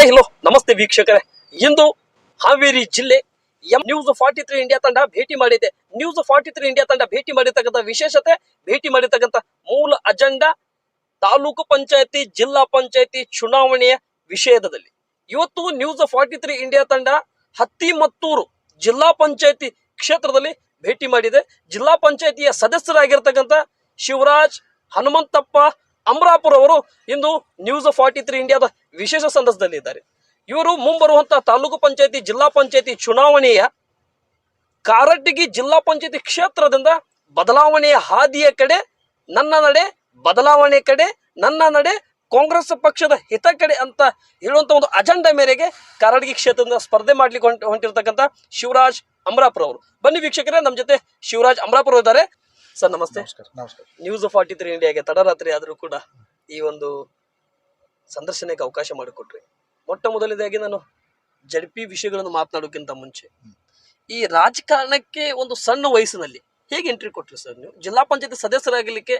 Hi, hello, ನಮಸ್ತೆ ವೀಕ್ಷಕರೇ. ಇಂದು ಹಾವೇರಿ ಜಿಲ್ಲೆ M news forty three India ತಂಡ ಭೇಟಿ ಮಾಡಿದೆ. ನ್ಯೂಸ್ ಫಾರ್ಟಿ ತ್ರೀ ಇಂಡಿಯಾ ತಂಡ ಭೇಟಿ ಮಾಡಿರ್ತಕ್ಕಂಥ ವಿಶೇಷತೆ, ಭೇಟಿ ಮಾಡಿರ್ತಕ್ಕಂಥ ಮೂಲ ಅಜೆಂಡಾ ತಾಲೂಕು ಪಂಚಾಯತಿ, ಜಿಲ್ಲಾ ಪಂಚಾಯತಿ ಚುನಾವಣೆಯ ವಿಷಯದಲ್ಲಿ. ಇವತ್ತು ನ್ಯೂಸ್ ಫಾರ್ಟಿ ತ್ರೀ ಇಂಡಿಯಾ ತಂಡ ಹತ್ತಿಮತ್ತೂರು ಜಿಲ್ಲಾ ಪಂಚಾಯತಿ ಕ್ಷೇತ್ರದಲ್ಲಿ ಭೇಟಿ ಮಾಡಿದೆ. ಜಿಲ್ಲಾ ಪಂಚಾಯತಿಯ ಸದಸ್ಯರಾಗಿರ್ತಕ್ಕಂಥ ಶಿವರಾಜ್, ಹನುಮಂತಪ್ಪ ಅಮರಾಪುರ್ ಅವರು ಇಂದು ನ್ಯೂಸ್ ಫಾರ್ಟಿ ತ್ರೀ ಇಂಡಿಯಾದ ವಿಶೇಷ ಸಂದರ್ಭದಲ್ಲಿದ್ದಾರೆ. ಇವರು ಮುಂಬರುವಂತಹ ತಾಲೂಕು ಪಂಚಾಯತಿ, ಜಿಲ್ಲಾ ಪಂಚಾಯತಿ ಚುನಾವಣೆಯ ಕಾರಟಗಿ ಜಿಲ್ಲಾ ಪಂಚಾಯತಿ ಕ್ಷೇತ್ರದಿಂದ ಬದಲಾವಣೆಯ ಹಾದಿಯ ಕಡೆ, ನನ್ನ ನಡೆ ಬದಲಾವಣೆ ಕಡೆ, ನನ್ನ ನಡೆ ಕಾಂಗ್ರೆಸ್ ಪಕ್ಷದ ಹಿತ ಕಡೆ ಅಂತ ಹೇಳುವಂತ ಒಂದು ಅಜೆಂಡಾ ಮೇರೆಗೆ ಕಾರಟಗಿ ಕ್ಷೇತ್ರದಿಂದ ಸ್ಪರ್ಧೆ ಮಾಡ್ಲಿಕ್ಕೆ ಹೊಂಟ ಹೊಂಟಿರ್ತಕ್ಕಂಥ ಶಿವರಾಜ್ ಅಮರಾಪುರ ಅವರು. ಬನ್ನಿ ವೀಕ್ಷಕರೇ ನಮ್ಮ ಜೊತೆ ಶಿವರಾಜ್ ಅಮರಾಪುರ ಇದ್ದಾರೆ. ಸರ್ ನಮಸ್ತೆ. ನಮಸ್ಕಾರ ನ್ಯೂಸ್ ಫಾರ್ಟಿ ತ್ರೀ ಇಂಡಿಯಾಗೆ ತಡರಾತ್ರಿ ಆದರೂ ಕೂಡ ಈ ಒಂದು ಸಂದರ್ಶನಕ್ಕೆ ಅವಕಾಶ ಮಾಡಿಕೊಟ್ರಿ. ಮೊಟ್ಟ ಮೊದಲನೇದಾಗಿ ನಾನು ಜಡ್ಪಿ ವಿಷಯಗಳನ್ನು ಮಾತನಾಡೋಕ್ಕಿಂತ ಮುಂಚೆ ಈ ರಾಜಕಾರಣಕ್ಕೆ ಒಂದು ಸಣ್ಣ ವಯಸ್ಸಿನಲ್ಲಿ ಹೇಗೆ ಎಂಟ್ರಿ ಕೊಟ್ರಿ ಸರ್ ನೀವು? ಜಿಲ್ಲಾ ಪಂಚಾಯತ್ ಸದಸ್ಯರಾಗಲಿಕ್ಕೆ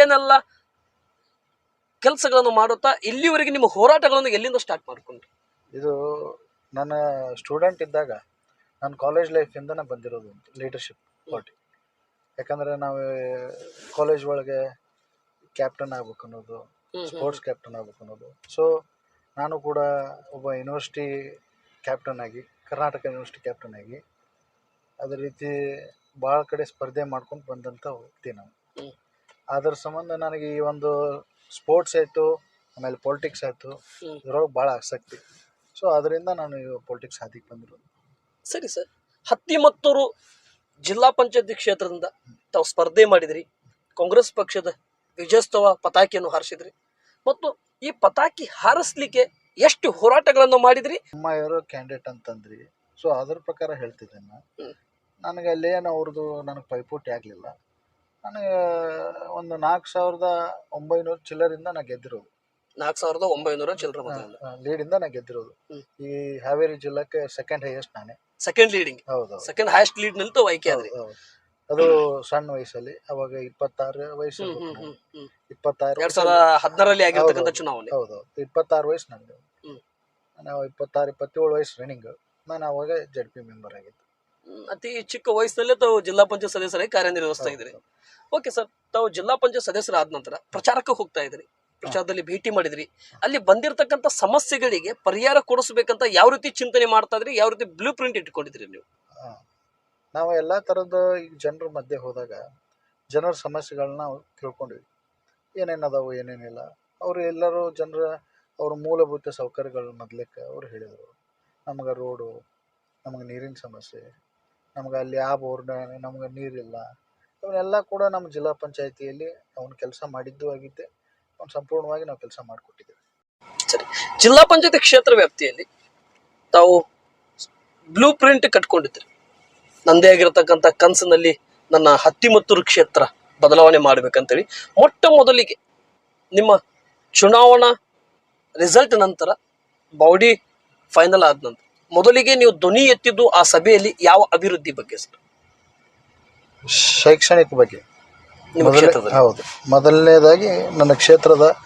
ಏನೆಲ್ಲ ಕೆಲಸಗಳನ್ನು ಮಾಡುತ್ತಾ ಇಲ್ಲಿವರೆಗೆ ನಿಮ್ಮ ಹೋರಾಟಗಳನ್ನು ಎಲ್ಲಿಂದ ಸ್ಟಾರ್ಟ್ ಮಾಡಿಕೊಂಡ್ರಿ? ಇದು ನನ್ನ ಸ್ಟೂಡೆಂಟ್ ಇದ್ದಾಗ ನಾನು ಕಾಲೇಜ್ ಲೈಫಿಂದನೇ ಬಂದಿರೋದು ಲೀಡರ್ಶಿಪ್ ಪಾರ್ಟಿ ಯಾಕಂದರೆ ನಾವು ಕಾಲೇಜ್ ಒಳಗೆ ಕ್ಯಾಪ್ಟನ್ ಆಗ್ಬೇಕು ಅನ್ನೋದು ಸ್ಪೋರ್ಟ್ಸ್ ಕ್ಯಾಪ್ಟನ್ ಆಗ್ಬೇಕು ಅನ್ನೋದು. ಸೊ ನಾನು ಕೂಡ ಒಬ್ಬ ಯೂನಿವರ್ಸಿಟಿ ಕ್ಯಾಪ್ಟನ್ ಆಗಿ ಕರ್ನಾಟಕ ಯೂನಿವರ್ಸಿಟಿ ಕ್ಯಾಪ್ಟನ್ ಆಗಿ ಅದೇ ರೀತಿ ಭಾಳ ಕಡೆ ಸ್ಪರ್ಧೆ ಮಾಡ್ಕೊಂಡು ಬಂದಂಥ ವ್ಯಕ್ತಿ ನಾನು. ಅದರ ಸಂಬಂಧ ನನಗೆ ಈ ಒಂದು ಸ್ಪೋರ್ಟ್ಸ್ ಆಯಿತು ಆಮೇಲೆ ಪೊಲಿಟಿಕ್ಸ್ ಆಯಿತು ಇದರೊಳಗೆ ಇದ್ರೊಳಗೆ ಭಾಳ ಆಸಕ್ತಿ. ಸೊ ಅದರಿಂದ ನಾನು ಈ ಪೊಲಿಟಿಕ್ಸ್ ಹಾದಿಗೆ ಬಂದಿರೋದು. ಸರಿ ಸರ್. ಹತ್ತಿಮತ್ತೂರು ಜಿಲ್ಲಾ ಪಂಚಾಯತಿ ಕ್ಷೇತ್ರದಿಂದ ತಾವು ಸ್ಪರ್ಧೆ ಮಾಡಿದ್ರಿ. ಕಾಂಗ್ರೆಸ್ ಪಕ್ಷದ ವಿಜಯೋತ್ಸವ ಪತಾಕಿಯನ್ನು ಹಾರಿಸಿದ್ರಿ. ಮತ್ತು ಈ ಪತಾಕಿ ಹಾರಿಸ್ಲಿಕ್ಕೆ ಎಷ್ಟು ಹೋರಾಟಗಳನ್ನು ಮಾಡಿದ್ರಿ? ನಮ್ಮ ಯಾರೋ ಕ್ಯಾಂಡಿಡೇಟ್ ಅಂತಂದ್ರಿ. ಸೊ ಅದ್ರ ಪ್ರಕಾರ ಹೇಳ್ತಿದ್ದೇನೆ ನಾನು. ನನಗೆ ಅಲ್ಲೇನು ಅವ್ರದ್ದು ನನಗೆ ಪೈಪೋಟಿ ಆಗಲಿಲ್ಲ. ನನಗೆ ಒಂದು ನಾಲ್ಕು ಸಾವಿರದ ಒಂಬೈನೂರು ಚಿಲ್ಲರಿಂದ ನಾನು ಗೆದ್ದಿರೋದು. ನಾಲ್ಕು ಸಾವಿರದ ಒಂಬೈನೂರ ಚಿಲ್ಲರ ಲೀಡಿಂದ ನಾ ಗೆದ್ದಿರೋದು. ಹ್ಮ್. ಈ ಹಾವೇರಿ ಜಿಲ್ಲಾಕ್ಕೆ ಸೆಕೆಂಡ್ ಹೈಯೆಸ್ಟ್ ನಾನೇ. ಸೆಕೆಂಡ್ ಲೀಡಿಂಗ್ ಹೌದು ಸೆಕೆಂಡ್ ಹೈಯೆಸ್ಟ್ ಲೀಡ್ ನಿಂತು ವೈಕೆ ಆಯ್ಕೆ ಆದ್ರಿ. ಅದು ಸಣ್ಣ ವಯಸ್ಸಲ್ಲಿ ಅವಾಗ ಇಪ್ಪತ್ತಾರು ವಯಸ್ಸು ಹ್ಮ್ ಹ್ಮ್ ಇರ್ಬೇಕು ಹ್ಮ್ ಹ್ಮ್. ಇಪ್ಪತ್ತಾರು ಎರಡ್ ಸಾವಿರದ ಹದಿನಾರಲ್ಲಿ ಆಗಿರ್ತಕ್ಕಂಥ ಹೌದು. ಚುನಾವಣೆ. ಹೌದು ಇಪ್ಪತ್ತಾರು ವಯಸ್ಸು ನನಗೆ ಹ್ಮ್. ನಾವು ಇಪ್ಪತ್ತಾರು ಇಪ್ಪತ್ತೇಳು ವಯಸ್ಸು ರನ್ನಿಂಗ್ ನಾನು ಅವಾಗ ಜಡ್ ಪಿ ಮೆಂಬರ್ ಆಗಿತ್ತು ಹ್ಮ್, ಅತಿ ಚಿಕ್ಕ ವಯಸ್ಸಿನಲ್ಲೇ ತಾವು ಜಿಲ್ಲಾ ಪಂಚಾಯತ್ ಸದಸ್ಯರಾಗಿ ಕಾರ್ಯನಿರ್ವಹಿಸ್ತಾ ಇದ್ರಿ. ಓಕೆ ಸರ್ ತಾವು ಜಿಲ್ಲಾ ಪಂಚಾಯತ್ ಸದಸ್ಯರಾದ ನಂತರ ಪ್ರಚಾರಕ್ಕೆ ಹೋಗ್ತಾ ಇದ್ರಿ. ಪ್ರಚಾರದಲ್ಲಿ ಭೇಟಿ ಮಾಡಿದ್ರಿ. ಅಲ್ಲಿ ಬಂದಿರತಕ್ಕಂತ ಸಮಸ್ಯೆಗಳಿಗೆ ಪರಿಹಾರ ಕೊಡಿಸ್ಬೇಕಂತ ಯಾವ ರೀತಿ ಚಿಂತನೆ ಮಾಡ್ತಾ ಇದ್ರಿ? ಯಾವ ರೀತಿ ಬ್ಲೂ ಪ್ರಿಂಟ್ ಇಟ್ಕೊಂಡಿದ್ರಿ ನೀವು? ನಾವು ಎಲ್ಲ ಥರದ ಈಗ ಜನರ ಮಧ್ಯೆ ಹೋದಾಗ ಜನರ ಸಮಸ್ಯೆಗಳನ್ನ ನಾವು ತಿಳ್ಕೊಂಡ್ವಿ. ಏನೇನು ಅದಾವು ಏನೇನಿಲ್ಲ. ಅವರು ಎಲ್ಲರೂ ಜನರ ಅವ್ರ ಮೂಲಭೂತ ಸೌಕರ್ಯಗಳ ಮೊದಲಕ್ಕೆ ಅವ್ರು ಹೇಳಿದರು. ನಮ್ಗೆ ರೋಡು ನಮಗೆ ನೀರಿನ ಸಮಸ್ಯೆ ನಮ್ಗೆ ಅಲ್ಲಿ ಆ ಬೋರ್ನ ನಮ್ಗೆ ನೀರಿಲ್ಲ. ಇವನ್ನೆಲ್ಲ ಕೂಡ ನಮ್ಮ ಜಿಲ್ಲಾ ಪಂಚಾಯತಿಯಲ್ಲಿ ಅವನು ಕೆಲಸ ಮಾಡಿದ್ದು ಆಗಿದ್ದೆ. ಸಂಪೂರ್ಣವಾಗಿ ನಾವು ಕೆಲಸ ಮಾಡಿಕೊಟ್ಟಿದ್ದೇವೆ. ಸರಿ. ಜಿಲ್ಲಾ ಪಂಚಾಯತ್ ಕ್ಷೇತ್ರ ವ್ಯಾಪ್ತಿಯಲ್ಲಿ ತಾವು ಬ್ಲೂ ಪ್ರಿಂಟ್ ಕಟ್ಕೊಂಡಿದ್ರಿ ನಂದೇ ಆಗಿರತಕ್ಕಂಥ ಕನಸಿನಲ್ಲಿ ನನ್ನ ಹತ್ತಿಮತ್ತೂರು ಕ್ಷೇತ್ರ ಬದಲಾವಣೆ ಮಾಡ್ಬೇಕಂತೇಳಿ. ಮೊಟ್ಟ ಮೊದಲಿಗೆ ನಿಮ್ಮ ಚುನಾವಣಾ ರಿಸಲ್ಟ್ ನಂತರ ಬಾಡಿ ಫೈನಲ್ ಆದ ನಂತರ ಮೊದಲಿಗೆ ನೀವು ಧ್ವನಿ ಎತ್ತಿದ್ದು ಆ ಸಭೆಯಲ್ಲಿ ಯಾವ ಅಭಿವೃದ್ಧಿ ಬಗ್ಗೆ ಸರ್? ಶೈಕ್ಷಣಿಕ ಬಗ್ಗೆ. ಮೊದಲೇ- ಹೌದು. ಮೊದಲನೇದಾಗಿ ನನ್ನ ಕ್ಷೇತ್ರದ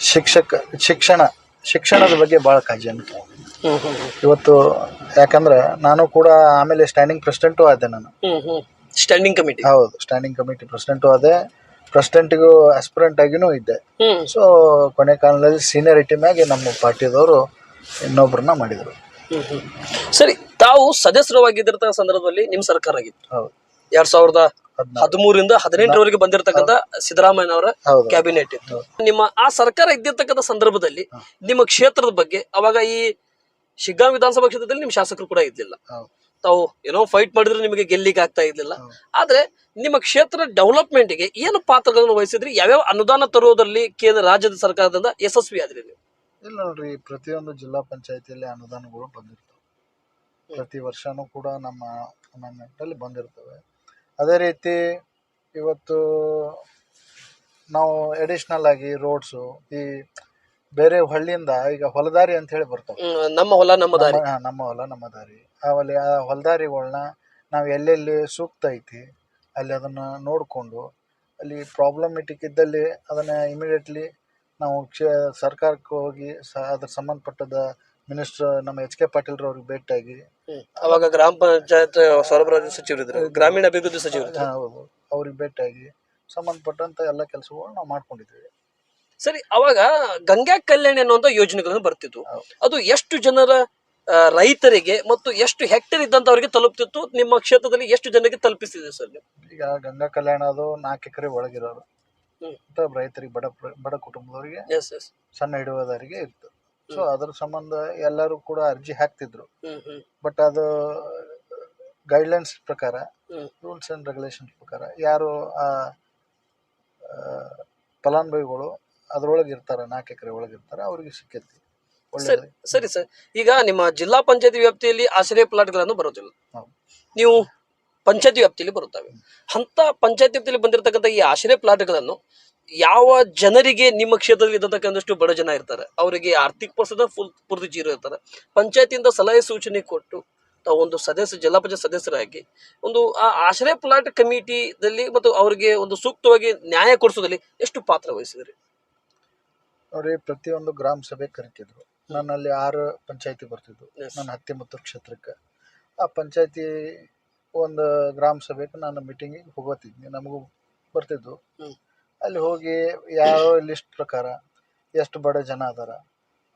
ಶಿಕ್ಷಕ ಶಿಕ್ಷಣ ಶಿಕ್ಷಣದ ಬಗ್ಗೆ ಭಾಳ ಕಾಳಜಿಯನ್ನು ಹ್ಮ್ ಹ್ಮ್ ಹ್ಮ್. ಇವತ್ತು ಯಾಕಂದ್ರೆ ನಾನು ಕೂಡ ಆಮೇಲೆ ಸ್ಟ್ಯಾಂಡಿಂಗ್ ಪ್ರೆಸಿಡೆಂಟು ಆದೆ ನಾನು. ಹ್ಮ್ ಹ್ಮ್. ಸ್ಟ್ಯಾಂಡಿಂಗ್ ಕಮಿಟಿ ಹೌದು ಸ್ಟ್ಯಾಂಡಿಂಗ್ ಕಮಿಟಿ ಪ್ರೆಸಿಡೆಂಟು ಆದೆ. ಪ್ರೆಸಿಡೆಂಟಿಗೂ ಆಸ್ಪಿರೆಂಟ್ ಆಗಿನೂ ಇದ್ದೆ. ಹ್ಮ್. ಸೊ ಕೊನೆ ಕಾಲದಲ್ಲಿ ಸೀನಿಯರಿಟಿ ಮ್ಯಾಗೆ ನಮ್ಮ ಪಾರ್ಟಿದವರು ಇನ್ನೊಬ್ಬರನ್ನ ಮಾಡಿದರು. ಹ್ಮ್ ಹ್ಮ್. ಸರಿ ತಾವು ಸದಸ್ಯರವಾಗಿದ್ದಂತಹ ಸಂದರ್ಭದಲ್ಲಿ ನಿಮ್ಮ ಸರ್ಕಾರ ಆಗಿತ್ತು. ಹೌದು. ಎರಡ್ ಸಾವಿರದ ಹದಿಮೂರಿಂದ ಹದಿನೆಂಟರವರೆಗೆ ಬಂದಿರತಕ್ಕಂತ ಸಿದ್ದರಾಮಯ್ಯ ಅವರ ಕ್ಯಾಬಿನೆಟ್ ಇತ್ತು. ನಿಮ್ಮ ಆ ಸರ್ಕಾರ ಇದ್ದಿರ್ತಕ್ಕಂತ ಸಂದರ್ಭದಲ್ಲಿ. ನಿಮ್ಮ ಕ್ಷೇತ್ರದ ಬಗ್ಗೆ ಅವಾಗ ಈ ಶಿಗ್ಗಾಂ ವಿಧಾನಸಭಾ ಕ್ಷೇತ್ರದಲ್ಲಿ ನಿಮ್ಮ ಶಾಸಕರು ಕೂಡ ಇದ್ದಿಲ್ಲ ತಾವು ಏನೋ ಫೈಟ್ ಮಾಡಿದ್ರೆ ನಿಮಗೆ ಗೆಲ್ಲಿಗೆ ಆಗ್ತಾ ಇದ್ದಿಲ್ಲ. ಆದ್ರೆ ನಿಮ್ಮ ಕ್ಷೇತ್ರ ಡೆವಲಪ್ಮೆಂಟ್ಗೆ ಏನು ಪಾತ್ರಗಳನ್ನು ವಹಿಸಿದ್ರಿ? ಯಾವ್ಯಾವ ಅನುದಾನ ತರುವುದರಲ್ಲಿ ಕೇಂದ್ರ ರಾಜ್ಯದ ಸರ್ಕಾರದಿಂದ ಯಶಸ್ವಿ ಆದ್ರಿ ನೀವು? ಇಲ್ಲ ನೋಡ್ರಿ ಪ್ರತಿಯೊಂದು ಜಿಲ್ಲಾ ಪಂಚಾಯತಿಯಲ್ಲಿ ಅನುದಾನಗಳು ಬಂದಿರ್ತವೆ. ಪ್ರತಿ ವರ್ಷನೂ ಕೂಡ ನಮ್ಮ ಅಮೆಂಡ್ಮೆಂಟಲ್ಲಿ ಬಂದಿರ್ತವೆ. ಅದೇ ರೀತಿ ಇವತ್ತು ನಾವು ಎಡಿಷ್ನಲ್ ಆಗಿ ರೋಡ್ಸು ಈ ಬೇರೆ ಹಳ್ಳಿಯಿಂದ ಈಗ ಹೊಲದಾರಿ ಅಂತ ಹೇಳಿ ಬರ್ತಾವೆ ಹ್ಮ್, ನಮ್ಮ ಹೊಲ ನಮ್ಮ ದಾರಿ. ನಮ್ಮ- ಹಾ, ನಮ್ಮ ಹೊಲ ನಮ್ಮ ದಾರಿ. ಆಮೇಲೆ ಆ ಹೊಲದಾರಿಗಳನ್ನ ನಾವು ಎಲ್ಲೆಲ್ಲಿ ಸೂಕ್ತ ಐತಿ ಅಲ್ಲಿ ಅದನ್ನ ನೋಡಿಕೊಂಡು ಅಲ್ಲಿ ಪ್ರಾಬ್ಲಮೆಟಿಕ್ ಇದ್ದಲ್ಲಿ ಅದನ್ನ ಇಮಿಡಿಯೇಟ್ಲಿ ನಾವು ಕ್ಷೇ ಸರ್ಕಾರಕ್ಕೆ ಹೋಗಿ ಸ ಅದ್ರ ಸಂಬಂಧಪಟ್ಟದ ಮಿನಿಸ್ಟರ್ ನಮ್ಮ ಎಚ್ ಕೆ ಪಾಟೀಲ್ ಅವ್ರಿಗೆ ಭೇಟಿಯಾಗಿ. ಅವಾಗ ಗ್ರಾಮ ಪಂಚಾಯತ್ ಸರಬರಾಜು ಸಚಿವರಿದ್ರು. ಗ್ರಾಮೀಣ ಅಭಿವೃದ್ಧಿ ಸಚಿವರು ಹೌದು. ಅವ್ರಿಗೆ ಭೇಟಿಯಾಗಿ ಸಂಬಂಧಪಟ್ಟಂತ ಎಲ್ಲ ಕೆಲಸಗಳು ನಾವು ಮಾಡ್ಕೊಂಡಿದ್ದೀವಿ. ಸರಿ ಅವಾಗ ಗಂಗಾ ಕಲ್ಯಾಣ ಅನ್ನುವಂತ ಯೋಜನೆಗಳನ್ನು ಬರ್ತಿತ್ತು. ಅದು ಎಷ್ಟು ಜನರ ರೈತರಿಗೆ ಮತ್ತು ಎಷ್ಟು ಹೆಕ್ಟೇರ್ ಇದ್ದಂತವರಿಗೆ ತಲುಪ್ತಿತ್ತು? ನಿಮ್ಮ ಕ್ಷೇತ್ರದಲ್ಲಿ ಎಷ್ಟು ಜನರಿಗೆ ತಲುಪಿಸಿದೆ ಸರ್ ನೀವು? ಈಗ ಗಂಗಾ ಕಲ್ಯಾಣ ಅದು ನಾಲ್ಕು ಎಕರೆ ಒಳಗಿರೋರು ಹ್ಮ್. ಅಂತ ರೈತರಿಗೆ ಬಡ ಬಡ ಕುಟುಂಬದವರಿಗೆ ಎಸ್ ಎಸ್ ಸಣ್ಣ ಹಿಡುವದಾರಿಗೆ ಇತ್ತು ಸೊ ಅದ್ರ ಸಂಬಂಧ ಎಲ್ಲರೂ ಕೂಡ ಅರ್ಜಿ ಹಾಕ್ತಿದ್ರು. ಬಟ್ ಅದು ಗೈಡ್ಲೈನ್ಸ್ ಪ್ರಕಾರ ರೂಲ್ಸ್ ಅಂಡ್ ರೆಗ್ಯುಲೇಷನ್ಸ್ ಪ್ರಕಾರ ಯಾರು ಆ ಫಲಾನುಭವಿಗಳು ಅದ್ರೊಳಗೆ ಇರ್ತಾರೆ ನಾಲ್ಕು ಎಕರೆ ಒಳಗೆ ಇರ್ತಾರ ಅವ್ರಿಗೆ ಸಿಕ್ಕೈತಿ. ಸರಿ ಸರಿ ಸರ್. ಈಗ ನಿಮ್ಮ ಜಿಲ್ಲಾ ಪಂಚಾಯತಿ ವ್ಯಾಪ್ತಿಯಲ್ಲಿ ಆಶ್ರಯ ಪ್ಲಾಟ್ಗಳನ್ನು ಬರೋದಿಲ್ಲ. ನೀವು ಪಂಚಾಯತಿ ವ್ಯಾಪ್ತಿಯಲ್ಲಿ ಬರುತ್ತವೆ. ಅಂತ ಪಂಚಾಯತಿ ವ್ಯಾಪ್ತಿಯಲ್ಲಿ ಬಂದಿರತಕ್ಕಂಥ ಈ ಆಶ್ರಯ ಪ್ಲಾಟ್ಗಳನ್ನು ಯಾವ ಜನರಿಗೆ ನಿಮ್ಮ ಕ್ಷೇತ್ರದಲ್ಲಿ ಇದ್ದಂತಕ್ಕಂಥಷ್ಟು ಬಡ ಜನ ಇರ್ತಾರೆ ಅವರಿಗೆ ಆರ್ಥಿಕ ಪರಿಸ್ಥಿತಿ ಫುಲ್ ಪೂರ್ತಿ ಜೀರೋ ಇರ್ತಾರೆ. ಪಂಚಾಯತಿಯಿಂದ ಸಲಹೆ ಸೂಚನೆ ಕೊಟ್ಟು ತಾವು ಒಂದು ಸದಸ್ಯ ಜಿಲ್ಲಾ ಪಂಚಾಯತ್ ಸದಸ್ಯರಾಗಿ ಒಂದು ಆ ಆಶ್ರಯ ಪ್ಲಾಟ್ ಕಮಿಟಿದಲ್ಲಿ ಮತ್ತು ಅವರಿಗೆ ಒಂದು ಸೂಕ್ತವಾಗಿ ನ್ಯಾಯ ಕೊಡಿಸೋದಲ್ಲಿ ಎಷ್ಟು ಪಾತ್ರ ವಹಿಸಿದ್ರಿ? ನೋಡಿ ಪ್ರತಿಯೊಂದು ಗ್ರಾಮ ಸಭೆ ಕರಿತಿದ್ರು. ನನ್ನಲ್ಲಿ ಆರು ಪಂಚಾಯತಿ ಬರ್ತಿದ್ರು. ನನ್ನ ಹತ್ತಿಮತ್ತೂರು ಕ್ಷೇತ್ರಕ್ಕೆ. ಆ ಪಂಚಾಯತಿ ಒಂದು ಗ್ರಾಮ ಸಭೆಗೆ ನಾನು ಮೀಟಿಂಗಿಗೆ ಹೋಗೋತಿದ್ನಿ ನಮಗೂ ಬರ್ತಿದ್ವು. ಅಲ್ಲಿ ಹೋಗಿ ಯಾವ ಲಿಸ್ಟ್ ಪ್ರಕಾರ ಎಷ್ಟು ಬಡ ಜನ ಅದಾರ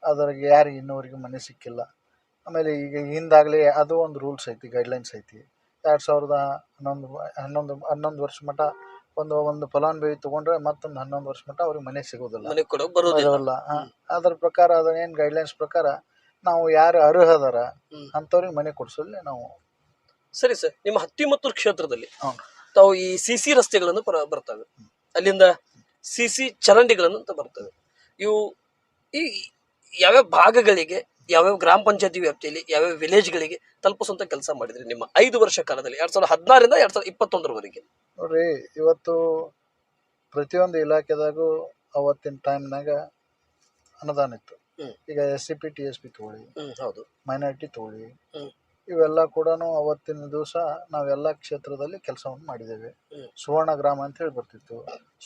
ಅದ್ರಾಗ ಯಾರಿಗೆ ಇನ್ನೂವರೆಗೆ ಮನೆ ಸಿಕ್ಕಿಲ್ಲ ಆಮೇಲೆ ಈಗ ಹಿಂದಾಗಲೇ ಅದು ಒಂದು ರೂಲ್ಸ್ ಐತಿ ಗೈಡ್ಲೈನ್ಸ್ ಐತಿ ಎರಡು ಸಾವಿರದ ಹನ್ನೊಂದು ಹನ್ನೊಂದು ಹನ್ನೊಂದು ವರ್ಷ ಮಟ್ಟ ಒಂದು ಒಂದು ಫಲಾನುಭವಿ ತೊಗೊಂಡ್ರೆ ಮತ್ತೊಂದು ಹನ್ನೊಂದು ವರ್ಷ ಮಟ್ಟ ಅವ್ರಿಗೆ ಮನೆ ಸಿಗೋದಿಲ್ಲ ಬರೋದಿಲ್ಲ. ಅದ್ರ ಪ್ರಕಾರ ಅದೇನು ಏನ್ ಗೈಡ್ಲೈನ್ಸ್ ಪ್ರಕಾರ ನಾವು ಯಾರು ಅರ್ಹ ಅದಾರ ಹ್ಮ್. ಅಂತವ್ರಿಗೆ ಮನೆ ಕೊಡ್ಸಲ್ಲಿ ನಾವು ಸರಿ ಸರ್ ನಿಮ್ಮ ಹತ್ತಿಮತ್ತೂರು ಕ್ಷೇತ್ರದಲ್ಲಿ ಹೌದು. ತಾವು ಈ ಸಿಸಿ ರಸ್ತೆಗಳನ್ನು ಬರ ಬರ್ತವೆ ಅಲ್ಲಿಂದ ಸಿಸಿ ಚರಂಡಿಗಳನ್ನು ಅಂತ ಬರ್ತವೆ ಇವು ಈ ಯಾವ್ಯಾವ ಭಾಗಗಳಿಗೆ ಯಾವ್ಯಾವ ಗ್ರಾಮ ಪಂಚಾಯತಿ ವ್ಯಾಪ್ತಿಯಲ್ಲಿ ಯಾವ್ಯಾವ ವಿಲೇಜ್ಗಳಿಗೆ ತಲುಪಿಸುವಂತ ಕೆಲಸ ಮಾಡಿದ್ರಿ ನಿಮ್ಮ ಐದು ವರ್ಷ ಕಾಲದಲ್ಲಿ? ಎರಡ್ ಸಾವಿರದ ಹದಿನಾರರಿಂದ ಎರಡ್ ಸಾವಿರದ ಇಪ್ಪತ್ತೊಂದರವರೆಗೆ. ನೋಡ್ರಿ ಇವತ್ತು ಪ್ರತಿಯೊಂದು ಇಲಾಖೆದಾಗೂ ಅವತ್ತಿನ ಟೈಮ್ನಾಗ ಅನುದಾನ ಇತ್ತು. ಹ್ಮ್. ಈಗ S C P T S P ತಗೊಳ್ಳಿ ಹೌದು. ಮೈನಾರಿಟಿ ತಗೊಳ್ಳಿ ಹ್ಮ್. ಇವೆಲ್ಲ ಕೂಡ ಅವತ್ತಿನ ದಿವಸ ನಾವೆಲ್ಲ ಕ್ಷೇತ್ರದಲ್ಲಿ ಕೆಲಸವನ್ನು ಮಾಡಿದ್ದೇವೆ. ಸುವರ್ಣ ಗ್ರಾಮ ಅಂತ ಹೇಳಿ ಬರ್ತಿತ್ತು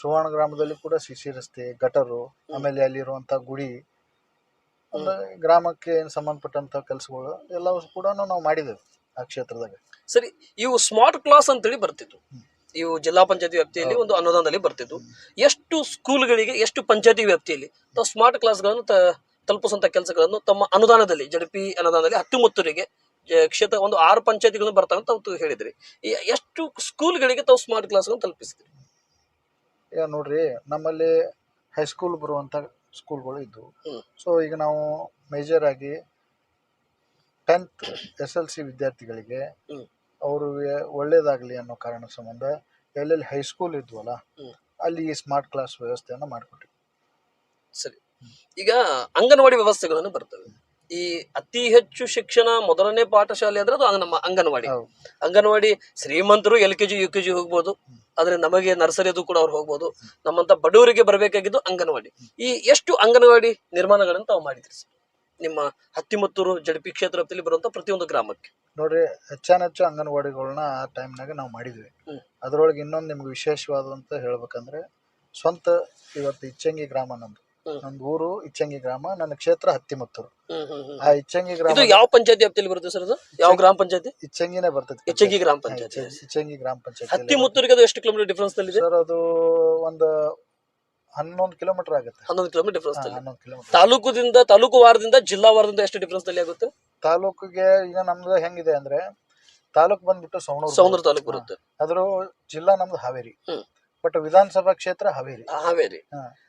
ಸುವರ್ಣ ಗ್ರಾಮದಲ್ಲಿ ಕೂಡ ಸಿಸಿ ರಸ್ತೆ ಗಟರು ಆಮೇಲೆ ಅಲ್ಲಿರುವಂತ ಗುಡಿ ಗ್ರಾಮಕ್ಕೆ ಏನು ಸಂಬಂಧಪಟ್ಟಂತ ಕೆಲಸಗಳು ಎಲ್ಲವೂ ಕೂಡ ನಾವು ಮಾಡಿದ್ದೇವೆ ಆ ಕ್ಷೇತ್ರದಾಗ. ಸರಿ ಇವು ಸ್ಮಾರ್ಟ್ ಕ್ಲಾಸ್ ಅಂತೇಳಿ ಬರ್ತಿತ್ತು. ಇವು ಜಿಲ್ಲಾ ಪಂಚಾಯತಿ ವ್ಯಾಪ್ತಿಯಲ್ಲಿ ಒಂದು ಅನುದಾನದಲ್ಲಿ ಬರ್ತಿತ್ತು. ಎಷ್ಟು ಸ್ಕೂಲ್ಗಳಿಗೆ ಎಷ್ಟು ಪಂಚಾಯತಿ ವ್ಯಾಪ್ತಿಯಲ್ಲಿ ಸ್ಮಾರ್ಟ್ ಕ್ಲಾಸ್ಗಳನ್ನು ತಲುಪಿಸುವಂತ ಕೆಲಸಗಳನ್ನು ತಮ್ಮ ಅನುದಾನದಲ್ಲಿ ಜಡಪಿ ಅನುದಾನದಲ್ಲಿ ಹತ್ತೊಂಬತ್ತರಿಗೆ ಕ್ಷೇತ್ರ ಒಂದು ಆರು ಪಂಚಾಯತಿಗಳನ್ನು ಬರ್ತಾವೆ ಅಂತ ತಾವು ಹೇಳಿದ್ರಿ. ಎಷ್ಟು ಸ್ಕೂಲ್ಗಳಿಗೆ ತಾವು ಸ್ಮಾರ್ಟ್ ಕ್ಲಾಸ್ಗಳನ್ನು ತಲುಪಿಸಿದ್ರಿ? ಈಗ ನೋಡ್ರಿ ನಮ್ಮಲ್ಲಿ ಹೈಸ್ಕೂಲ್ ಬರುವಂತ ಸ್ಕೂಲ್ಗಳು ಇದ್ದವು. ಸೊ ಈಗ ನಾವು ಮೇಜರ್ ಆಗಿ ಟೆಂತ್ ಎಸ್ ಎಲ್ ಸಿ ವಿದ್ಯಾರ್ಥಿಗಳಿಗೆ ಅವರು ಅವ್ರಿಗೆ ಒಳ್ಳೇದಾಗ್ಲಿ ಅನ್ನೋ ಕಾರಣ ಸಂಬಂಧ ಎಲ್ಲೆಲ್ಲಿ ಹೈಸ್ಕೂಲ್ ಇದ್ವಲ್ಲ. ಅಲ್ಲಿ ಈ ಸ್ಮಾರ್ಟ್ ಕ್ಲಾಸ್ ವ್ಯವಸ್ಥೆಯನ್ನು ಮಾಡಿಕೊಟ್ವಿ. ಸರಿ. ಈಗ ಅಂಗನವಾಡಿ ವ್ಯವಸ್ಥೆಗಳನ್ನು ಬರ್ತವೆ. ಈ ಅತಿ ಹೆಚ್ಚು ಶಿಕ್ಷಣ ಮೊದಲನೇ ಪಾಠಶಾಲೆ ಅಂದ್ರೆ ಅದು ನಮ್ಮ ಅಂಗನವಾಡಿ. ಅಂಗನವಾಡಿ ಶ್ರೀಮಂತರು L K G U K G ಹೋಗ್ಬೋದು. ಆದ್ರೆ ನಮಗೆ ನರ್ಸರಿ ಅದು ಕೂಡ ಅವ್ರು ಹೋಗ್ಬೋದು. ನಮ್ಮಂತ ಬಡವರಿಗೆ ಬರಬೇಕಾಗಿದ್ದು ಅಂಗನವಾಡಿ. ಈ ಎಷ್ಟು ಅಂಗನವಾಡಿ ನಿರ್ಮಾಣಗಳನ್ನು ತಾವು ಮಾಡಿದ್ರಿ ನಿಮ್ಮ ಹತ್ತಿಮತ್ತೂರು ಜಡಪಿ ಕ್ಷೇತ್ರ ವ್ಯಾಪ್ತಿಯಲ್ಲಿ ಬರುವಂತ ಪ್ರತಿಯೊಂದು ಗ್ರಾಮಕ್ಕೆ. ನೋಡ್ರಿ ಹೆಚ್ಚಾನೆಚ್ಚು ಅಂಗನವಾಡಿಗಳನ್ನ ಆ ಟೈಮ್ನಾಗ ನಾವು ಮಾಡಿದ್ವಿ. ಅದರೊಳಗೆ ಇನ್ನೊಂದು ನಿಮ್ಗೆ ವಿಶೇಷವಾದಂತ ಹೇಳ್ಬೇಕಂದ್ರೆ ಸ್ವಂತ ಇವತ್ತು ಇಚ್ಚಂಗಿ ಗ್ರಾಮ ನಂದು ಹ್ಮ್. ನಂದು ಊರು ಇಚ್ಚಂಗಿ ಗ್ರಾಮ ನನ್ನ ಕ್ಷೇತ್ರ ಹತ್ತಿಮತ್ತೂರು. ಆ ಇಚ್ಚಂಗಿ ಗ್ರಾಮ ಇದು ಯಾವ ಪಂಚಾಯತಿ ವ್ಯಾಪ್ತಿಯಲ್ಲಿ ಬರುತ್ತೆ ಸರ್ ಅದು? ಯಾವ ಗ್ರಾಮ ಪಂಚಾಯತಿ? ಇಚ್ಚಂಗಿನೇ ಬರ್ತದೆ ಇಚ್ಚಂಗಿ ಗ್ರಾಮ ಪಂಚಾಯತಿ. ಇಚ್ಚಂಗಿ ಗ್ರಾಮ ಪಂಚಾಯತಿ ಹತ್ತಿಮತ್ತೂರಿಗೆ ಅದು ಎಷ್ಟು ಕಿಲೋಮೀಟರ್ ಡಿಫ್ರೆನ್ಸ್ ಇದೆ ಸರ್ ಅದು ಒಂದು ಹನ್ನೊಂದು ಕಿಲೋಮೀಟರ್ ಆಗುತ್ತೆ. ಹನ್ನೊಂದು ಕಿಲೋಮೀಟರ್ ಡಿಫ್ರೆನ್ಸ್ ಅಲ್ಲಿ ಹನ್ನೊಂದು ಕಿಲೋಮೀಟರ್ ತಾಲೂಕುದಿಂದ ತಾಲೂಕು ವಾರದಿಂದ ಜಿಲ್ಲಾ ವಾರದಿಂದ ಎಷ್ಟು ಡಿಫ್ರೆನ್ಸ್ ಅಲ್ಲಿ ಆಗುತ್ತೆ? ತಾಲೂಕಿಗೆ ಈಗ ನಮ್ದು ಹೆಂಗಿದೆ ಅಂದ್ರೆ ತಾಲೂಕ್ ಬಂದ್ಬಿಟ್ಟು ಸೌಣೂರು ಸೌಂದರ್ಯ ತಾಲೂಕು ಬರುತ್ತೆ. ಅದ್ರ ಜಿಲ್ಲಾ ನಮ್ದು ಹಾವೇರಿ. ಬಟ್ ವಿಧಾನಸಭಾ ಕ್ಷೇತ್ರ ಹಾವೇರಿ ಹಾವೇರಿ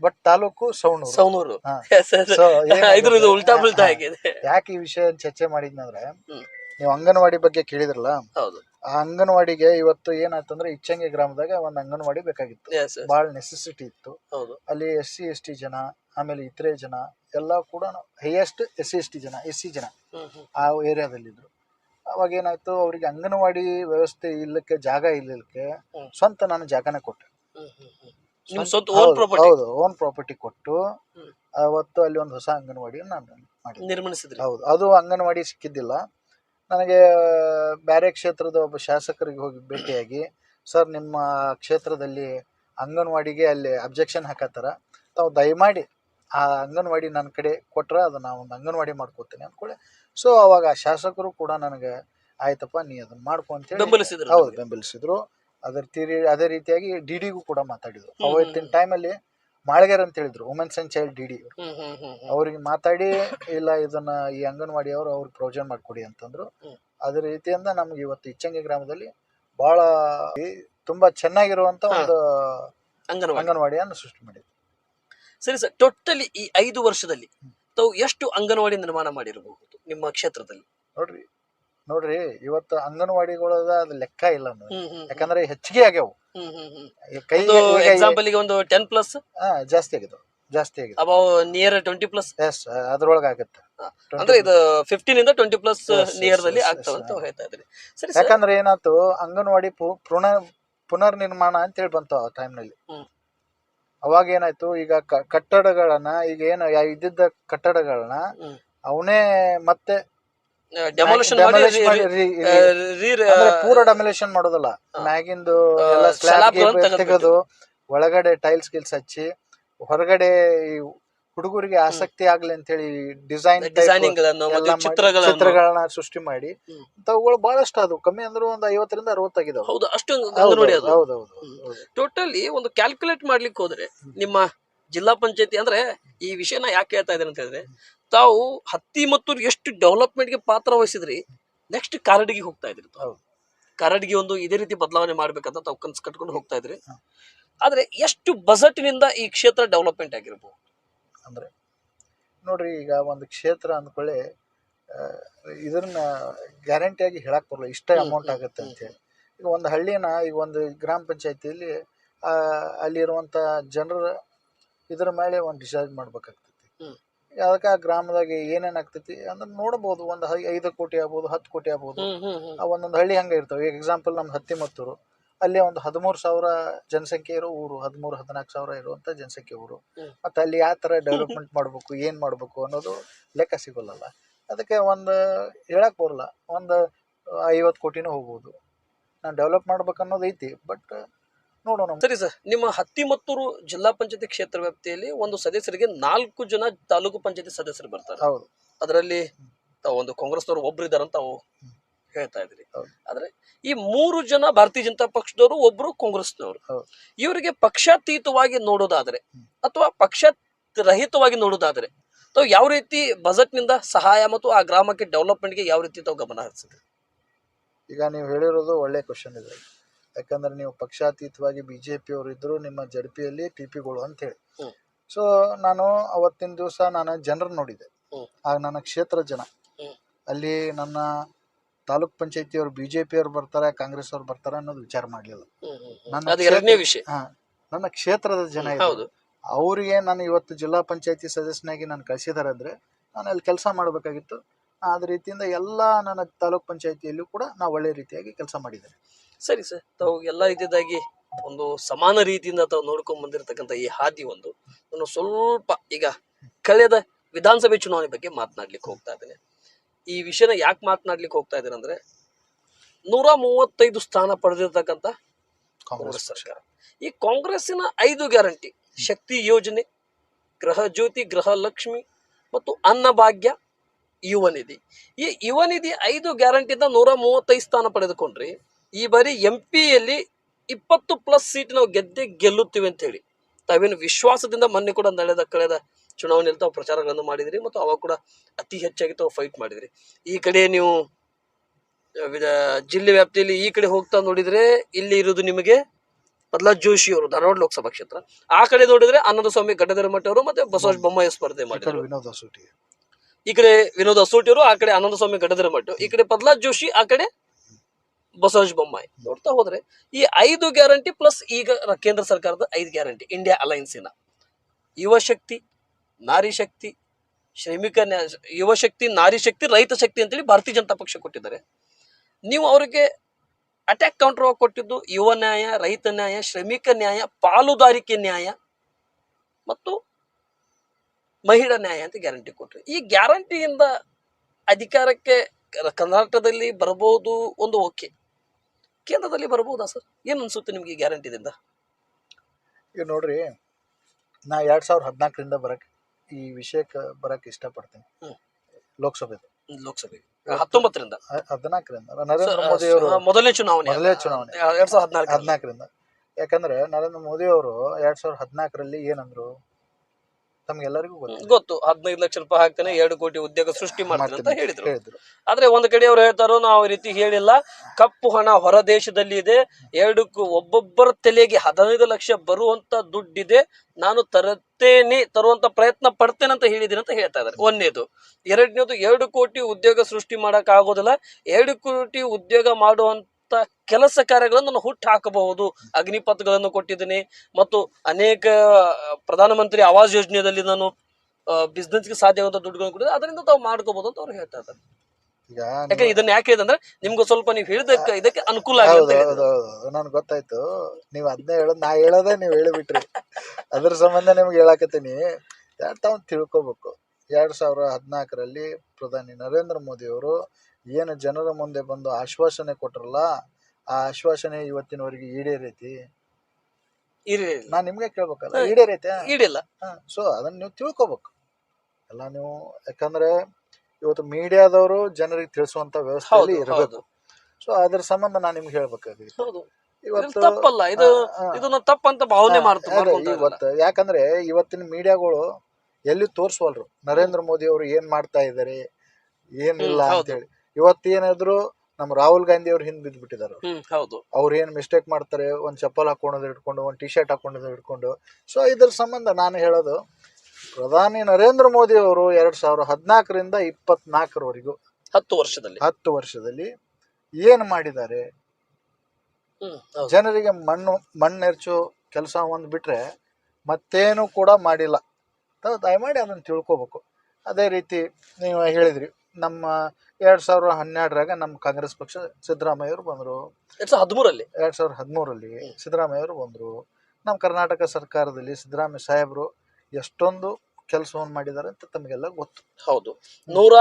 ಬಟ್ ತಾಲೂಕು ಸೌನೂರು ಸೌನೂರು ಹಾ. Yes, yes. So, ಏನಾಗುತ್ತೆ? ಇದ್ರ ಇದು ಉಲ್ಟಾ. ಆಗಿದೆ ಯಾಕೆ ಈ ವಿಷಯ ಚರ್ಚೆ ಮಾಡಿದ್ನಂದ್ರೆ ಹ್ಮ್. ನೀವು ಅಂಗನವಾಡಿ ಬಗ್ಗೆ ಕೇಳಿದ್ರಲ್ಲ ಹೌದು ಆ ಅಂಗನವಾಡಿಗೆ ಇವತ್ತು ಏನಾಯ್ತಂದ್ರೆ ಇಚ್ಚಂಗಿ ಗ್ರಾಮದಾಗ ಒಂದು ಅಂಗನವಾಡಿ ಬೇಕಾಗಿತ್ತು ಎಸ್ ಬಹಳ ನೆಸೆಸಿಟಿ ಇತ್ತು ಹೌದು ಅಲ್ಲಿ ಎಸ್ ಸಿ ಎಸ್ ಟಿ ಜನ ಆಮೇಲೆ ಇತರೆ ಜನ ಎಲ್ಲ ಕೂಡ highest S C S T ಜನ ಎಸ್ ಸಿ ಜನ ಹ್ಮ್, ಹ್ಮ್. ಆ ಏರಿಯಾದಲ್ಲಿದ್ರು ಅವಾಗ ಏನಾಯ್ತು ಅವರಿಗೆ ಅಂಗನವಾಡಿ ವ್ಯವಸ್ಥೆ ಇಲ್ಲಕ್ಕೆ ಜಾಗ ಇಲ್ಲಕ್ಕೆ ಹ್ಮ್. ಸ್ವಂತ ನಾನು ಜಾಗನೇ ಕೊಟ್ಟೆ. ನಿಮ್ ಸ್ವಂತ ಓನ್ ಹೌದು, ಪ್ರಾಪರ್ಟಿ ಹೌದು ಓನ್ ಪ್ರಾಪರ್ಟಿ ಕೊಟ್ಟು ಹ್ಮ್. ಅವತ್ತು ಅಲ್ಲಿ ಒಂದು ಹೊಸ ಅಂಗನವಾಡಿ ನಾನು ಮಾಡಿದ್ದೆ. ನಿರ್ಮಿಸಿದ್ರಿ. ಹೌದು ಅದು ಅಂಗನವಾಡಿ ಸಿಕ್ಕಿದ್ದಿಲ್ಲ. ನನಗೆ ಬೇರೆ ಕ್ಷೇತ್ರದ ಒಬ್ಬ ಶಾಸಕರಿಗೆ ಹೋಗಿ ಭೇಟಿಯಾಗಿ ಸರ್ ನಿಮ್ಮ ಕ್ಷೇತ್ರದಲ್ಲಿ ಅಂಗನವಾಡಿಗೆ ಅಲ್ಲಿ ಅಬ್ಜೆಕ್ಷನ್ ಹಾಕತ್ತಾರ. ತಾವು ದಯಮಾಡಿ ಆ ಅಂಗನವಾಡಿ ನನ್ನ ಕಡೆ ಕೊಟ್ರೆ ಅದು ನಾ ಒಂದು ಅಂಗನವಾಡಿ ಮಾಡ್ಕೋತೀನಿ ಅಂದ್ಕೊಳ್ಳಿ. ಸೊ ಅವಾಗ ಆ ಶಾಸಕರು ಕೂಡ ನನಗೆ ಆಯ್ತಪ್ಪ ನೀ ಅದನ್ನ ಮಾಡ್ಕೊ ಅಂತೇಳಿ ಬೆಂಬಲಿಸಿದ್ರು ಹೌದು ಬೆಂಬಲಿಸಿದ್ರು. ಅದ್ರ ತೀರಿ ಅದೇ ರೀತಿಯಾಗಿ ಡಿ ಡಿಗೂ ಕೂಡ ಮಾತಾಡಿದ್ರು. ಅವತ್ತಿನ. ಟೈಮಲ್ಲಿ ಮಾಳ್ಗೇರ್ ಅಂತ ಹೇಳಿದ್ರು women's and child D D. ಅವ್ರಿಗೆ ಮಾತಾಡಿ ಇಲ್ಲ ಇದನ್ನ ಈ ಅಂಗನವಾಡಿ ಅವರು ಅವ್ರಿಗೆ ಪ್ರೋಜನ್ ಮಾಡಿಕೊಡಿ ಅಂತಂದ್ರು. ಅದ್ರ ಅದೇ ರೀತಿಯಿಂದ ನಮ್ಗೆ ಇವತ್ತು ಇಚ್ಚಂಗಿ ಗ್ರಾಮದಲ್ಲಿ ಬಹಳ ತುಂಬಾ ಚೆನ್ನಾಗಿರುವಂತ. ಒಂದು ಅಂಗನವಾಡಿ. ಅಂಗನವಾಡಿಯನ್ನು ಸೃಷ್ಟಿ ಮಾಡಿದ್ರು. ಸರಿ ಸರ್ ಟೋಟಲಿ ಈ ಐದು ವರ್ಷದಲ್ಲಿ ತಾವು ಎಷ್ಟು ಅಂಗನವಾಡಿ ನಿರ್ಮಾಣ ಮಾಡಿರಬಹುದು ನಿಮ್ಮ ಕ್ಷೇತ್ರದಲ್ಲಿ? ನೋಡ್ರಿ ನೋಡ್ರಿ ಇವತ್ತು ಅಂಗನವಾಡಿಗಳದ ಅದು ಲೆಕ್ಕ ಇಲ್ಲ ಹ್ಮ್. ಯಾಕಂದ್ರೆ ಹೆಚ್ಚಿಗೆ ಆಗ್ಯಾವ. ಈ ಕೈ ಒಂದು ಎಕ್ಸಾಂಪಲ್ಗೆ ಒಂದು ಟೆನ್ ಪ್ಲಸ್ ಹಾ ಜಾಸ್ತಿ ಆಗಿದಾವ ಜಾಸ್ತಿ ಆಗಿದೆ ನಿಯರ್ ಟ್ವೆಂಟಿ ಪ್ಲಸ್ ಎಸ್ ಅದ್ರೊಳಗೆ ಆಗುತ್ತೆ. ಅಂದ್ರೆ ಇದು ಫಿಫ್ಟೀನ್ ಇಂದ ಟ್ವೆಂಟಿ ಪ್ಲಸ್ ನಿಯರ್ ದಲ್ಲಿ ಆಗ್ತಾವಂತ ಅಂತ. ಹೇಳ್ತಾ ಇದ್ರಿ. ಸರಿ ಯಾಕಂದ್ರೆ ಏನಾಯ್ತು ಅಂಗನವಾಡಿ ಪುನರ್ ಪುನರ್ ನಿರ್ಮಾಣ ಅಂತೇಳಿ ಬಂತು ಆ ಟೈಮ್ನಲ್ಲಿ. ಅವಾಗ ಏನಾಯ್ತು ಈಗ ಕಟ್ಟಡಗಳನ್ನ ಈಗ ಏನು ಇದ್ದಿದ್ದ ಕಟ್ಟಡಗಳನ್ನ ಅವನೇ ಮತ್ತೆ ಡೆಮಾಲಿಷನ್ ಪೂರ ಡೆಮೊಲೇಷನ್ ಮಾಡೋದಲ್ಲ. ಮ್ಯಾಗಿಂದು. ತೆಗೆದು ಒಳಗಡೆ ಟೈಲ್ಸ್ ಗಿಲ್ಸ್ ಹಚ್ಚಿ ಹೊರಗಡೆ ಹುಡುಗರಿಗೆ ಆಸಕ್ತಿ ಆಗ್ಲಿ ಅಂತ ಹೇಳಿ ಡಿಸೈನ್ ಚಿತ್ರಗಳನ್ನು. ಸೃಷ್ಟಿ ಮಾಡಿ ಅವುಗಳು ಬಹಳಷ್ಟು ಅದು. ಕಮ್ಮಿ ಅಂದ್ರೆ ಒಂದು ಐವತ್ತರಿಂದ ಅರವತ್ತಾಗಿದೆ ಹೌದು ಅಷ್ಟು ಹೌದೌದು ಹ್ಮ್. ಟೋಟಲಿ ಒಂದು ಕ್ಯಾಲ್ಕುಲೇಟ್ ಮಾಡ್ಲಿಕ್ಕೆ ಹೋದ್ರೆ ನಿಮ್ಮ ಜಿಲ್ಲಾ ಪಂಚಾಯತಿ ಅಂದ್ರೆ ಈ ವಿಷಯನ ಯಾಕೆ ಹೇಳ್ತಾ ಇದ್ದೇನೆ ಅಂತ ಹೇಳಿದ್ರೆ ತಾವು ಹತ್ತಿ ಮತ್ತು ಎಷ್ಟು ಡೆವಲಪ್ಮೆಂಟ್ಗೆ ಪಾತ್ರ ವಹಿಸಿದ್ರಿ ನೆಕ್ಸ್ಟ್ ಕಾರಡಿಗೆ ಹೋಗ್ತಾ ಇದ್ರಿ ತಾವು. ಹೌದು. ಕಾರಡಿಗೆ ಒಂದು ಇದೇ ರೀತಿ ಬದಲಾವಣೆ ಮಾಡ್ಬೇಕಂತ ತಾವು ಕನ್ಸು ಕಟ್ಕೊಂಡು ಹೋಗ್ತಾ ಇದ್ರಿ. ಆದ್ರೆ ಎಷ್ಟು ಬಜೆಟ್ನಿಂದ ಈ ಕ್ಷೇತ್ರ ಡೆವಲಪ್ಮೆಂಟ್ ಆಗಿರ್ಬೋದು ಅಂದ್ರೆ ನೋಡ್ರಿ ಈಗ ಒಂದು ಕ್ಷೇತ್ರ ಅಂದ್ಕೊಳ್ಳಿ ಇದನ್ನ ಗ್ಯಾರಂಟಿಯಾಗಿ ಹೇಳಕ್ ಬರಲ್ಲ ಇಷ್ಟೇ ಅಮೌಂಟ್ ಆಗುತ್ತೆ ಅಂತ ಹೇಳಿ ಈಗ ಒಂದು ಹಳ್ಳಿನ ಈಗ ಒಂದು ಗ್ರಾಮ ಪಂಚಾಯತಿಯಲ್ಲಿ ಅಲ್ಲಿರುವಂತ ಜನರ ಇದ್ರ ಮೇಲೆ ಒಂದು ಡಿಸೈಡ್ ಮಾಡ್ಬೇಕಾಗ್ತೈತಿ ಅದಕ್ಕೆ ಆ ಗ್ರಾಮದಾಗ ಏನೇನ್ ಆಗ್ತೈತಿ ಅಂದ್ರೆ ನೋಡ್ಬೋದು ಒಂದು ಐ- ಐದು ಕೋಟಿ ಆಗ್ಬೋದು ಹತ್ತು ಕೋಟಿ ಆಗ್ಬೋದು. ಆ ಒಂದೊಂದು ಹಳ್ಳಿ ಹಂಗ ಇರ್ತಾವೆ. ಈಗ ಎಕ್ಸಾಂಪಲ್ ನಮ್ಮ ಹತ್ತಿಮತ್ತೂರು. ಅಲ್ಲಿ ಒಂದು ಹದಿಮೂರು ಸಾವಿರ ಜನಸಂಖ್ಯೆ ಇರೋ ಊರು ಹದಿಮೂರು ಹದಿನಾಲ್ಕು ಸಾವಿರ ಇರುವಂತ ಜನಸಂಖ್ಯೆ ಊರು. ಹ್ಮ್. ಮತ್ತೆ ಅಲ್ಲಿ ಯಾವ ತರ ಡೆವಲಪ್ಮೆಂಟ್ ಮಾಡ್ಬೇಕು ಏನ್ ಮಾಡ್ಬೇಕು ಅನ್ನೋದು ಲೆಕ್ಕ ಸಿಗೋಲ್ಲ ಅದಕ್ಕೆ ಒಂದು ಹೇಳಕ್ ಬರಲ್ಲ ಒಂದು ಐವತ್ತು ಕೋಟಿನೂ ಹೋಗ್ಬೋದು. ನಾನು ಡೆವಲಪ್ ಮಾಡ್ಬೇಕು ಅನ್ನೋದು ಐತಿ ಬಟ್ ನೋಡೋಣ. ಸರಿ ಸರ್ ನಿಮ್ಮ ಹತ್ತಿಮತ್ತೂರು ಜಿಲ್ಲಾ ಪಂಚಾಯತಿ ಕ್ಷೇತ್ರ ವ್ಯಾಪ್ತಿಯಲ್ಲಿ ಒಂದು ಸದಸ್ಯರಿಗೆ ನಾಲ್ಕು ಜನ ತಾಲೂಕು ಪಂಚಾಯತಿ ಸದಸ್ಯರು ಬರ್ತಾರೆ. ಹೌದು. ಅದರಲ್ಲಿ ತಾವು ಒಂದು ಕಾಂಗ್ರೆಸ್ನವರು ಒಬ್ರು ಇದಾರಂತ ತಾವು ಹೇಳ್ತಾ ಇದ್ರಿ. ಆದ್ರೆ ಈ ಮೂರು ಜನ ಭಾರತೀಯ ಜನತಾ ಪಕ್ಷದವರು ಒಬ್ರು ಕಾಂಗ್ರೆಸ್ನವರು. ಇವರಿಗೆ ಪಕ್ಷಾತೀತವಾಗಿ ನೋಡೋದಾದ್ರೆ ಅಥವಾ ಪಕ್ಷ ರಹಿತವಾಗಿ ನೋಡೋದಾದ್ರೆ ತಾವು ಯಾವ ರೀತಿ ಬಜೆಟ್ನಿಂದ ಸಹಾಯ ಮತ್ತು ಆ ಗ್ರಾಮಕ್ಕೆ ಡೆವಲಪ್ಮೆಂಟ್ಗೆ ಯಾವ ರೀತಿ ತಾವು ಗಮನ ಹರಿಸಿದ್ರಿ? ಈಗ ನೀವು ಹೇಳಿರೋದು ಒಳ್ಳೆ ಕ್ವಶನ್ ಇದೆ ಯಾಕಂದ್ರೆ ನೀವು ಪಕ್ಷಾತೀತವಾಗಿ ಬಿಜೆಪಿ ಅವರು ಇದ್ರು ನಿಮ್ಮ ಜಡ್ಪಿಯಲ್ಲಿ ಟಿ ಪಿಗಳು ಅಂತ ಹೇಳಿ. ಸೊ ನಾನು ಅವತ್ತಿನ ದಿವಸ ನಾನು ಜನರ ನೋಡಿದೆ. ಆಗ ನನ್ನ ಕ್ಷೇತ್ರ ಜನ. ಅಲ್ಲಿ ನನ್ನ ತಾಲೂಕ್ ಪಂಚಾಯತಿಯವರು ಬಿಜೆಪಿ ಅವ್ರು ಬರ್ತಾರೆ ಕಾಂಗ್ರೆಸ್ ಅವ್ರು ಬರ್ತಾರೆ ಅನ್ನೋದು ವಿಚಾರ ಮಾಡಲಿಲ್ಲ. ನನ್ನ ವಿಷಯ. ನನ್ನ ಕ್ಷೇತ್ರದ ಜನ ಅವ್ರಿಗೆ ನಾನು ಇವತ್ತು ಜಿಲ್ಲಾ ಪಂಚಾಯತಿ ಸದಸ್ಯನಾಗಿ ನಾನು ಕಳಿಸಿದ್ದಾರೆ ಅಂದ್ರೆ ನಾನು ಅಲ್ಲಿ ಕೆಲಸ ಮಾಡಬೇಕಾಗಿತ್ತು. ಅದ ರೀತಿಯಿಂದ ಎಲ್ಲ ನನ್ನ ತಾಲೂಕ್ ಪಂಚಾಯತಿಯಲ್ಲೂ ಕೂಡ ನಾವು ಒಳ್ಳೆ ರೀತಿಯಾಗಿ ಕೆಲಸ ಮಾಡಿದ್ದೇನೆ. ಸರಿ ಸರ್. ತಾವು ಎಲ್ಲ ರೀತಿಯದಾಗಿ ಒಂದು ಸಮಾನ ರೀತಿಯಿಂದ ತಾವು ನೋಡ್ಕೊಂಡ್ ಬಂದಿರತಕ್ಕಂತ ಈ ಹಾದಿ ಒಂದು ನಾನು ಸ್ವಲ್ಪ ಈಗ ಕಳೆದ ವಿಧಾನಸಭೆ ಚುನಾವಣೆ ಬಗ್ಗೆ ಮಾತನಾಡ್ಲಿಕ್ಕೆ ಹೋಗ್ತಾ ಇದ್ದೇನೆ. ಈ ವಿಷಯನ ಯಾಕೆ ಮಾತನಾಡ್ಲಿಕ್ಕೆ ಹೋಗ್ತಾ ಇದ್ದೇನೆ ಅಂದ್ರೆ ನೂರ ಮೂವತ್ತೈದು ಸ್ಥಾನ ಪಡೆದಿರ್ತಕ್ಕಂಥ ಕಾಂಗ್ರೆಸ್ ಕಾಂಗ್ರೆಸ್ ಸರ್ಕಾರ. ಈ ಕಾಂಗ್ರೆಸ್ಸಿನ ಐದು ಗ್ಯಾರಂಟಿ ಶಕ್ತಿ ಯೋಜನೆ ಗೃಹ ಜ್ಯೋತಿ ಗೃಹ ಲಕ್ಷ್ಮಿ ಮತ್ತು ಅನ್ನಭಾಗ್ಯ ಯುವ ನಿಧಿ. ಈ ಯುವ ನಿಧಿ ಐದು ಗ್ಯಾರಂಟಿಯಿಂದ ನೂರ ಮೂವತ್ತೈದು ಸ್ಥಾನ ಪಡೆದುಕೊಂಡ್ರಿ. ಈ ಬಾರಿ ಎಂ ಪಿಯಲ್ಲಿ ಇಪ್ಪತ್ತು ಪ್ಲಸ್ ಸೀಟ್ ನಾವು ಗೆದ್ದೆ ಗೆಲ್ಲುತ್ತೀವಿ ಅಂತ ಹೇಳಿ ತಾವೇನು ವಿಶ್ವಾಸದಿಂದ ಮೊನ್ನೆ ಕೂಡ ನಡೆದ ಕಳೆದ ಚುನಾವಣೆಯಲ್ಲಿ ತಾವು ಪ್ರಚಾರಗಳನ್ನು ಮಾಡಿದಿರಿ ಮತ್ತು ಅವಾಗ ಕೂಡ ಅತಿ ಹೆಚ್ಚಾಗಿ ತಾವು ಫೈಟ್ ಮಾಡಿದಿರಿ. ಈ ಕಡೆ ನೀವು ಜಿಲ್ಲೆ ವ್ಯಾಪ್ತಿಯಲ್ಲಿ ಈ ಕಡೆ ಹೋಗ್ತಾ ನೋಡಿದ್ರೆ ಇಲ್ಲಿ ಇರೋದು ನಿಮಗೆ ಪ್ರಹ್ಲಾದ್ ಜೋಶಿ ಅವರು ಧಾರವಾಡ ಲೋಕಸಭಾ ಕ್ಷೇತ್ರ. ಆ ಕಡೆ ನೋಡಿದ್ರೆ ಆನಂದಸ್ವಾಮಿ ಸ್ವಾಮಿ ಗಡ್ಡದರ ಮಠ ಅವರು ಮತ್ತೆ ಬಸವರಾಜ ಬೊಮ್ಮಾಯಿ ಸ್ಪರ್ಧೆ ಮಾಡಿದ್ರು. ವಿನೋದ್ ಅಸೂಟಿ ಈ ಕಡೆ ವಿನೋದ್ ಅಸೂಟಿ ಅವರು ಆ ಕಡೆ ಆನಂದ ಸ್ವಾಮಿ ಗಡ್ಡದರ ಮಠ. ಈ ಕಡೆ ಪ್ರಹ್ಲಾದ್ ಜೋಶಿ ಆ ಕಡೆ ಬಸವರಾಜ ಬೊಮ್ಮಾಯಿ. ನೋಡ್ತಾ ಹೋದ್ರೆ ಈ ಐದು ಗ್ಯಾರಂಟಿ ಪ್ಲಸ್ ಈಗ ಕೇಂದ್ರ ಸರ್ಕಾರದ ಐದು ಗ್ಯಾರಂಟಿ, ಇಂಡಿಯಾ ಅಲೈನ್ಸಿನ ಯುವ ಶಕ್ತಿ, ನಾರಿ ಶಕ್ತಿ, ಶ್ರಮಿಕ ಯುವ ಶಕ್ತಿ, ನಾರಿ ಶಕ್ತಿ, ರೈತ ಶಕ್ತಿ ಅಂತೇಳಿ ಭಾರತೀಯ ಜನತಾ ಪಕ್ಷ ಕೊಟ್ಟಿದ್ದಾರೆ. ನೀವು ಅವರಿಗೆ ಅಟ್ಯಾಕ್ ಕೌಂಟರ್ ಕೊಟ್ಟಿದ್ದು ಯುವ ನ್ಯಾಯ, ರೈತ ನ್ಯಾಯ, ಶ್ರಮಿಕ ನ್ಯಾಯ, ಪಾಲುದಾರಿಕೆ ನ್ಯಾಯ ಮತ್ತು ಮಹಿಳಾ ನ್ಯಾಯ ಅಂತ ಗ್ಯಾರಂಟಿ ಕೊಟ್ಟರು ಈ ಗ್ಯಾರಂಟಿಯಿಂದ ಅಧಿಕಾರಕ್ಕೆ ಕರ್ನಾಟಕದಲ್ಲಿ ಬರಬಹುದು ಒಂದು ಓಕೆ. ಕೇಂದ್ರದಲ್ಲಿ ಬರಬಹುದಾ ಸರ್? ಏನು ಅನ್ಸುತ್ತೆ ನಿಮಗೆ ಈ ಗ್ಯಾರಂಟಿದಿಂದ ಈಗ ನೋಡ್ರಿ ನಾ ಎರಡ್ ಸಾವಿರದ ಹದಿನಾಲ್ಕರಿಂದ ಬರಕ್ ಈ ವಿಷಯಕ್ಕೆ ಬರಕ್ ಇಷ್ಟಪಡ್ತೀನಿ. ಲೋಕಸಭೆ ಲೋಕಸಭೆ ಹತ್ತೊಂಬತ್ತರಿಂದ. ಹದಿನಾಲ್ಕರಿಂದ. ನರೇಂದ್ರ ಮೋದಿ ಅವರು ಮೊದಲನೇ ಚುನಾವಣೆ ಮೊದಲನೇ ಚುನಾವಣೆ. ಎರಡ್ ಸಾವಿರದ ಹದಿನಾಲ್ಕು ಹದಿನಾಲ್ಕರಿಂದ. ಯಾಕಂದ್ರೆ ನರೇಂದ್ರ ಮೋದಿ ಅವರು ಎರಡ್ ಸಾವಿರದ ಹದಿನಾಲ್ಕರಲ್ಲಿ ಏನಂದ್ರು? ತಮ್ಗೆಲ್ಲರಿಗೂ ಗೊತ್ತು. ಹದಿನೈದು ಲಕ್ಷ ರೂಪಾಯಿ ಹಾಕ್ತೇನೆ ಎರಡು ಕೋಟಿ ಉದ್ಯೋಗ ಸೃಷ್ಟಿ ಮಾಡ್ತೀನಿ ಅಂತ ಹೇಳಿದ್ರು. ಹೇಳಿದ್ರು. ಆದ್ರೆ ಒಂದ್ ಕಡೆ ಅವ್ರು ಹೇಳ್ತಾರೋ ನಾವು ಈ ರೀತಿ ಹೇಳಿಲ್ಲ. ಕಪ್ಪು ಹಣ ಹೊರ ದೇಶದಲ್ಲಿ ಇದೆ. ಎರಡಕ್ಕೂ ಒಬ್ಬೊಬ್ಬರ ತಲೆಗೆ ಹದಿನೈದು ಲಕ್ಷ ಬರುವಂತ ದುಡ್ಡಿದೆ. ನಾನು ತರುತ್ತೇನೆ ತರುವಂತ ಪ್ರಯತ್ನ ಪಡ್ತೇನೆ ಅಂತ ಹೇಳಿದೀನಿ ಅಂತ ಹೇಳ್ತಾ ಇದ್ದಾರೆ. ಒಂದನೇದು. ಎರಡನೇದು ಎರಡು ಕೋಟಿ ಉದ್ಯೋಗ ಸೃಷ್ಟಿ ಮಾಡಕ್ ಆಗೋದಿಲ್ಲ ಎರಡು ಕೋಟಿ ಉದ್ಯೋಗ ಮಾಡುವಂತ ಕೆಲಸ ಕಾರ್ಯಗಳನ್ನು ನಾನು ಹುಟ್ಟು ಹಾಕಬಹುದು. ಅಗ್ನಿಪಥಗಳನ್ನು ಕೊಟ್ಟಿದ್ದೀನಿ. ಮತ್ತು ಅನೇಕ ಪ್ರಧಾನಮಂತ್ರಿ ಆವಾಸ್ ಯೋಜನೆಯಲ್ಲಿ ನಾನು ಬಿಸ್ನೆಸ್ಗೆ ಸಾಧ್ಯವಾದ ದುಡ್ಡುಗಳನ್ನು ಕೊಟ್ಟಿದ್ದೆ ಅದರಿಂದ ತಾವು ಮಾಡ್ಕೋಬಹುದು ಅಂತ ಅವ್ರು ಹೇಳ್ತಾ ಇದ್ದಾರೆ. ಇದನ್ನ ಯಾಕೆ ಅಂದ್ರೆ ನಿಮ್ಗೆ ಸ್ವಲ್ಪ ನೀವು ಹೇಳಿದಕ್ಕೆ ಇದಕ್ಕೆ ಅನುಕೂಲ ನನ್ ಗೊತ್ತಾಯ್ತು. ನೀವ್ ಅದನ್ನೇ ಹೇಳೋದ್ ನಾ ಹೇಳೋದೇ ನೀವ್ ಹೇಳಿಬಿಟ್ರಿ. ಅದ್ರ ಸಂಬಂಧ ನಿಮ್ಗೆ ಹೇಳಕತ್ತೀನಿ. ತಾವ್ ತಾವು ತಿಳ್ಕೊಬೇಕು. ಎರಡ್ ಸಾವಿರ ಹದಿನಾಲ್ಕರಲ್ಲಿ ಪ್ರಧಾನಿ ನರೇಂದ್ರ ಮೋದಿ ಅವರು ಏನು ಜನರ ಮುಂದೆ ಬಂದು ಆಶ್ವಾಸನೆ ಕೊಟ್ರಲ್ಲ ಆ ಆಶ್ವಾಸನೆ ಇವತ್ತಿನವರೆಗೆ ಈಡೇರೈತಿ? ನಾ ನಾನ್ ನಿಮ್ಗೆ ಕೇಳ್ಬೇಕಲ್ಲ. ಈಡೇರೈತೆ? ಈಡಿಲ್ಲ. ಸೊ ಅದನ್ನ ನೀವು ತಿಳ್ಕೊಬೇಕು. ಎಲ್ಲ ನೀವು ಯಾಕಂದ್ರೆ ಇವತ್ತು ಮೀಡಿಯಾದವರು ಜನರಿಗೆ ತಿಳಿಸುವಂತ ವ್ಯವಸ್ಥೆಯಲ್ಲಿ ಹೌದು ಇರಬೇಕು. ಸೊ ಅದ್ರ ಸಂಬಂಧ ನಾನು ನಿಮ್ಗೆ ಹೇಳ್ಬೇಕಾಗಿದೆ. ಇವತ್ತು ತಪ್ಪಲ್ಲ ಇದು. ಇದನ್ನ ತಪ್ಪಂತ ಭಾವನೆ ಯಾಕಂದ್ರೆ ಇವತ್ತಿನ ಮೀಡಿಯಾಗಳು ಎಲ್ಲಿ ತೋರ್ಸ್ವಲ್ರು? ನರೇಂದ್ರ ಮೋದಿ ಅವರು ಏನ್ ಮಾಡ್ತಾ ಇದ್ದಾರೆ? ಏನಿಲ್ಲ ಹ್ಮ್, ಅಂತ ಇವತ್ತು ಏನಾದ್ರು ನಮ್ಮ ರಾಹುಲ್ ಗಾಂಧಿ ಅವ್ರು ಹಿಂದ್ ಬಿದ್ದು ಬಿಟ್ಟಿದ್ದಾರೆ ಹ್ಮ್ ಹೌದು. ಅವ್ರು ಏನ್ ಮಿಸ್ಟೇಕ್ ಮಾಡ್ತಾರೆ ಒಂದ್ ಚಪ್ಪಲ್ ಹಾಕೊಂಡೋದು ಇಟ್ಕೊಂಡು ಒಂದ್ ಟಿ ಶರ್ಟ್ ಹಾಕೊಂಡೋದು ಇಟ್ಕೊಂಡು ಸೊ ಇದ್ರ ಸಂಬಂಧ ನಾನು ಹೇಳೋದು ಪ್ರಧಾನಿ ನರೇಂದ್ರ ಮೋದಿ ಅವರು ಎರಡ್ ಸಾವಿರ ಹದಿನಾಲ್ಕರಿಂದ ಇಪ್ಪತ್ನಾಲ್ಕರವರೆಗೂ ಹತ್ತು ವರ್ಷದಲ್ಲಿ. ಹತ್ತು ವರ್ಷದಲ್ಲಿ ಏನ್ ಮಾಡಿದ್ದಾರೆ? ಜನರಿಗೆ ಮಣ್ಣು ಮಣ್ಣೆರ್ಚು ಕೆಲಸ ಒಂದ್ ಬಿಟ್ರೆ ಮತ್ತೇನು ಕೂಡ ಮಾಡಿಲ್ಲ. ದಯಮಾಡಿ ಅದನ್ನ ತಿಳ್ಕೊಬೇಕು. ಅದೇ ರೀತಿ ನೀವು ಹೇಳಿದ್ರಿ ನಮ್ಮ ಎರಡ್ ಸಾವಿರದ ಹನ್ನೆರಡರಾಗ ನಮ್ಮ ಕಾಂಗ್ರೆಸ್ ಪಕ್ಷ ಸಿದ್ದರಾಮಯ್ಯವರು ಬಂದರು. ಎರಡ್ ಸಾವಿರದ ಹದಿಮೂರಲ್ಲಿ? ಎರಡ್ ಸಾವಿರದ ಹದಿಮೂರಲ್ಲಿ ಸಿದ್ದರಾಮಯ್ಯವರು ಬಂದರು. ನಮ್ಮ ಕರ್ನಾಟಕ ಸರ್ಕಾರದಲ್ಲಿ ಸಿದ್ದರಾಮಯ್ಯ ಸಾಹೇಬರು ಎಷ್ಟೊಂದು ಕೆಲಸವನ್ನು ಮಾಡಿದ್ದಾರೆ ಅಂತ ತಮಗೆಲ್ಲ ಗೊತ್ತು. ಹೌದು. ನೂರ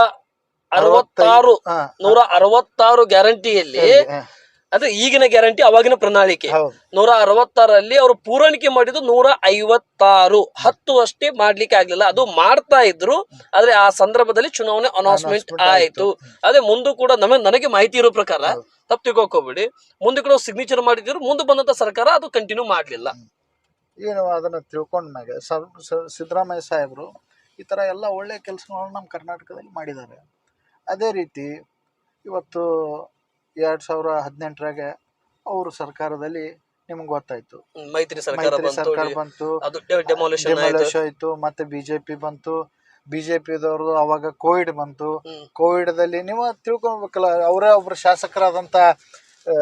ಅರವತ್ತಾರು ನೂರ ಅರವತ್ತಾರು ಗ್ಯಾರಂಟಿಯಲ್ಲಿ ಹಾ, ಅಂದ್ರೆ ಈಗಿನ ಗ್ಯಾರಂಟಿ ಅವಾಗಿನ ಪ್ರಣಾಳಿಕೆ. ಹೌದು. ನೂರ ಅರವತ್ತಾರಲ್ಲಿ ಅವರು ಪೂರಣಿಕೆ ಮಾಡಿದ್ದು ನೂರ ಐವತ್ತಾರು ಹತ್ತು ಅಷ್ಟೇ ಮಾಡ್ಲಿಕ್ಕೆ ಆಗ್ಲಿಲ್ಲ. ಅದು ಮಾಡ್ತಾ ಇದ್ರು ಆದ್ರೆ ಆ ಸಂದರ್ಭದಲ್ಲಿ ಚುನಾವಣೆ ಅನೌನ್ಸ್ಮೆಂಟ್ Announcement ಆಯ್ತು. ಆಯ್ತು. ಅದೇ ಮುಂದೆ ಕೂಡ ನಮಗೆ ನನಗೆ ಮಾಹಿತಿ ಇರೋ ಪ್ರಕಾರ. ತಪ್ಪು ತಿಳ್ಕೊಕೋಬೇಡಿ. ಮುಂದೆ ಕೂಡ ಸಿಗ್ನೇಚರ್ ಮಾಡಿದ್ರು ಮುಂದೆ ಬಂದಂತ ಸರ್ಕಾರ ಅದು ಕಂಟಿನ್ಯೂ ಮಾಡ್ಲಿಲ್ಲ. ಏನು ಅದನ್ನ ತಿಳ್ಕೊಂಡ್ಮ್ಯಾಗೆ ಸರ್- ಸಿದ್ದರಾಮಯ್ಯ ಸಾಹೇಬರು ಈ ತರ ಎಲ್ಲ ಒಳ್ಳೆ ಕೆಲಸಗಳನ್ನ ನಮ್ಮ ಕರ್ನಾಟಕದಲ್ಲಿ ಮಾಡಿದ್ದಾರೆ. ಅದೇ ರೀತಿ ಇವತ್ತು ಎರಡು ಸಾವಿರ ಹದಿನೆಂಟರಾಗ ಅವರು ಸರ್ಕಾರದಲ್ಲಿ ನಿಮ್ಗೆ ಗೊತ್ತಾಯ್ತು. ಮೈತ್ರಿ ಸರ್ಕಾರ ಮೈತ್ರಿ ಬಂತು ಸರ್ಕಾರ ಬಂತು ಅದು ಡೆಮಾಲಿಷನ್ ಆಯ್ತು. ಮತ್ತೆ ಬಿಜೆಪಿ ಬಂತು. ಬಿಜೆಪಿದವ್ರು ಅವಾಗ ಕೋವಿಡ್ ಬಂತು. ಕೋವಿಡ್ ದಲ್ಲಿ ನೀವು ತಿಳ್ಕೊಬೇಕಲ್ಲ ಅವರೇ ಒಬ್ರು ಶಾಸಕರಾದಂತ ಆ,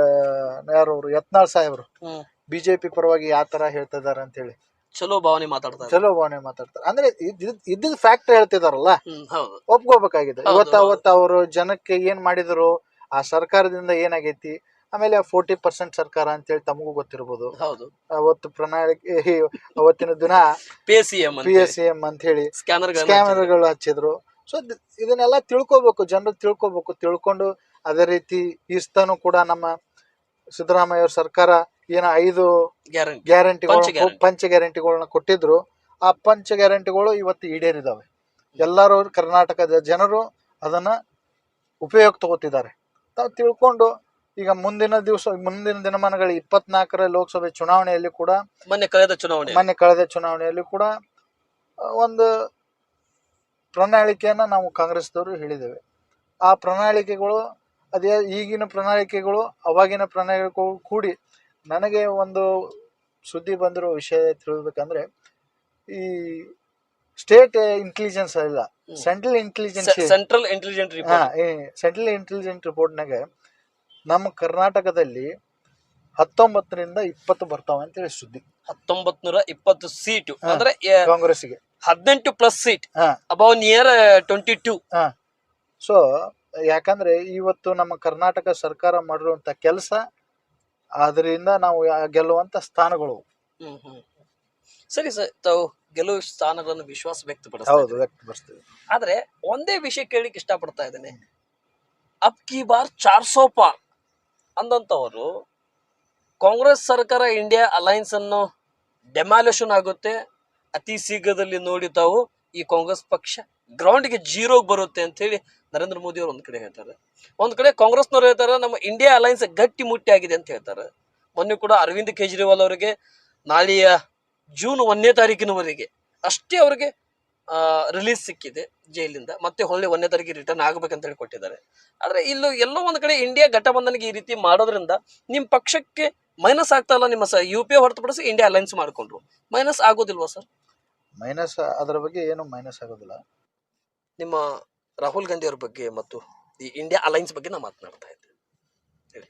ಯಾರು ಅವರು? ಯತ್ನಾಳ್ ಸಾಹೇಬ್ರು. ಬಿಜೆಪಿ ಪರವಾಗಿ ಯಾವ ತರ ಹೇಳ್ತಾ ಇದಾರೆ ಅಂತ ಹೇಳಿ ಚಲೋ ಭಾವನೆ ಮಾತಾಡ್ತಾರೆ ಚಲೋ ಭಾವನೆ ಮಾತಾಡ್ತಾರೆ. ಅಂದ್ರೆ ಇದ್ದ ಫ್ಯಾಕ್ಟ್ ಹೇಳ್ತಿದಾರಲ್ಲ? ಹ್ಮ್ ಹೌದು. ಒಪ್ಕೋಬೇಕಾಗಿದೆ. ಇವತ್ತ. ಅವತ್ತು ಅವರು ಜನಕ್ಕೆ ಏನ್ ಮಾಡಿದ್ರು? ಆ ಸರ್ಕಾರದಿಂದ ಏನಾಗೈತಿ? ಆಮೇಲೆ ಫೋರ್ಟಿ ಪರ್ಸೆಂಟ್ ಸರ್ಕಾರ ಅಂತೇಳಿ ತಮಗೂ ಗೊತ್ತಿರ್ಬೋದು. ಹೌದು. ಅವತ್ತು ಪ್ರಣಾಳಿಕೆ ಅವತ್ತಿನ ದಿನ P S C M P S C M ಅಂತ ಹೇಳಿ ಸ್ಕ್ಯಾಮರ್ಗಳು ಹಚ್ಚಿದ್ರು. ಸೊ ಇದನ್ನೆಲ್ಲ ತಿಳ್ಕೊಬೇಕು ಜನರು ತಿಳ್ಕೊಬೇಕು ತಿಳ್ಕೊಂಡು ಅದೇ ರೀತಿ ಇಸ್ತಾನು ಕೂಡ ನಮ್ಮ ಸಿದ್ದರಾಮಯ್ಯ ಅವ್ರ ಸರ್ಕಾರ ಏನ ಐದು ಗ್ಯಾರಂಟಿ. ಗ್ಯಾರಂಟಿಗಳು. ಪಂಚ ಗ್ಯಾರಂಟಿಗಳನ್ನ ಕೊಟ್ಟಿದ್ರು. ಆ ಪಂಚ ಗ್ಯಾರಂಟಿಗಳು ಇವತ್ತು ಈಡೇರಿದಾವೆ. ಎಲ್ಲರೂ ಕರ್ನಾಟಕದ ಜನರು ಅದನ್ನ ಉಪಯೋಗ ತಗೋತಿದ್ದಾರೆ. ತಾವು ತಿಳ್ಕೊಂಡು ಈಗ ಮುಂದಿನ ದಿವಸ ಮುಂದಿನ ದಿನಮಾನಗಳ ಇಪ್ಪತ್ನಾಲ್ಕರ ಲೋಕಸಭೆ ಚುನಾವಣೆಯಲ್ಲಿ ಕೂಡ ಮೊನ್ನೆ ಕಳೆದ ಚುನಾವಣೆ. ಮೊನ್ನೆ ಕಳೆದ ಚುನಾವಣೆಯಲ್ಲಿ ಕೂಡ ಒಂದು ಪ್ರಣಾಳಿಕೆಯನ್ನ ನಾವು ಕಾಂಗ್ರೆಸ್ದವರು ಹೇಳಿದ್ದೇವೆ. ಆ ಪ್ರಣಾಳಿಕೆಗಳು ಅದೇ ಈಗಿನ ಪ್ರಣಾಳಿಕೆಗಳು ಅವಾಗಿನ ಪ್ರಣಾಳಿಕೆಗಳು ಕೂಡಿ ನನಗೆ ಒಂದು ಸುದ್ದಿ ಬಂದಿರೋ ವಿಷಯ ತಿಳಿಬೇಕಂದ್ರೆ ಈ ಸ್ಟೇಟ್ ಇಂಟೆಲಿಜೆನ್ಸ್ ಅಲ್ಲ. Central intelligence central intelligent report central intelligent ರಿಪೋರ್ಟ್ನಾಗ ನಮ್ಮ ಕರ್ನಾಟಕದಲ್ಲಿ ಹತ್ತೊಂಬತ್ತರಿಂದ ಇಪ್ಪತ್ತು ಬರ್ತಾವ ಅಂತ ಹೇಳಿ ಸುದ್ದಿ. ಹತ್ತೊಂಬತ್ ನೂರ ಇಪ್ಪತ್ತು ಸೀಟು. ಅಂದ್ರೆ ಕಾಂಗ್ರೆಸ್ಗೆ ಹದಿನೆಂಟು plus seat above above near twenty two so ಯಾಕಂದ್ರೆ ಇವತ್ತು ನಮ್ಮ ಕರ್ನಾಟಕ ಸರ್ಕಾರ ಮಾಡಿರುವಂತ ಕೆಲಸ ಅದರಿಂದ ನಾವು ಗೆಲ್ಲುವಂತ ಸ್ಥಾನಗಳು. ಸರಿ ಸರ್ ತಾವು ಗೆಲುವು ಸ್ಥಾನಗಳನ್ನು ವಿಶ್ವಾಸ ಹೌದು ವ್ಯಕ್ತಪಡಿಸ್ತಾರೆ ವ್ಯಕ್ತಪಡಿಸ್ತೀವಿ ಆದ್ರೆ ಒಂದೇ ವಿಷಯ ಕೇಳಿಕ್ ಇಷ್ಟಪಡ್ತಾ ಇದ್ದೇನೆ. ಅಬ್ ಕಿ ಬಾರ್ ಚಾರ್ ಸೋ ಪಾರ್ ಅಂದಂತವರು ಕಾಂಗ್ರೆಸ್ ಸರ್ಕಾರ ಇಂಡಿಯಾ ಅಲೈನ್ಸ್ ಅನ್ನು ಡೆಮಾಲೇಷನ್ ಆಗುತ್ತೆ. ಅತಿ ಶೀಘ್ರದಲ್ಲಿ ನೋಡಿ ತಾವು ಈ ಕಾಂಗ್ರೆಸ್ ಪಕ್ಷ ಗ್ರೌಂಡ್ಗೆ ಜೀರೋಗ್ ಬರುತ್ತೆ ಅಂತ ಹೇಳಿ ನರೇಂದ್ರ ಮೋದಿ ಅವರು ಒಂದ್ ಕಡೆ ಹೇಳ್ತಾರೆ. ಒಂದ್ ಕಡೆ ಕಾಂಗ್ರೆಸ್ನವ್ರು ಹೇಳ್ತಾರೆ ನಮ್ಮ ಇಂಡಿಯಾ ಅಲೈನ್ಸ್ ಗಟ್ಟಿ ಮುಟ್ಟಿ ಆಗಿದೆ ಅಂತ ಹೇಳ್ತಾರೆ. ಮೊನ್ನೆ ಕೂಡ ಅರವಿಂದ್ ಕೇಜ್ರಿವಾಲ್ ಅವರಿಗೆ ನಾಳೆಯ ಜೂನ್ ಒಂದನೇ ತಾರೀಕಿನವರೆಗೆ. ಅಷ್ಟೇ ಅವರಿಗೆ ರಿಲೀಸ್ ಸಿಕ್ಕಿದೆ ಜೈಲಿಂದ. ಮತ್ತೆ ಹೊಳ್ಳಿ ಒಂದನೇ ತಾರೀಕಿಗೆ ರಿಟರ್ನ್ ಆಗಬೇಕಂತ ಹೇಳಿ ಕೊಟ್ಟಿದ್ದಾರೆ. ಆದರೆ ಇಲ್ಲೂ ಎಲ್ಲೋ ಒಂದು ಕಡೆ ಇಂಡಿಯಾ ಘಟಬಂಧನಿಗೆ ಈ ರೀತಿ ಮಾಡೋದ್ರಿಂದ ನಿಮ್ಮ ಪಕ್ಷಕ್ಕೆ ಮೈನಸ್ ಆಗ್ತಾ ಇಲ್ಲ ನಿಮ್ಮ ಸ ಯು ಪಿ ಹೊರತುಪಡಿಸಿ ಇಂಡಿಯಾ ಅಲೈನ್ಸ್ ಮಾಡಿಕೊಂಡ್ರು. ಮೈನಸ್ ಆಗೋದಿಲ್ವಾ ಸರ್ ಮೈನಸ್ ಅದರ ಬಗ್ಗೆ ಏನು ಮೈನಸ್ ಆಗೋದಿಲ್ಲ. ನಿಮ್ಮ ರಾಹುಲ್ ಗಾಂಧಿ ಅವ್ರ ಬಗ್ಗೆ ಮತ್ತು ಈ ಇಂಡಿಯಾ ಅಲೈನ್ಸ್ ಬಗ್ಗೆ ನಾವು ಮಾತನಾಡ್ತಾ ಇದ್ದೇವೆ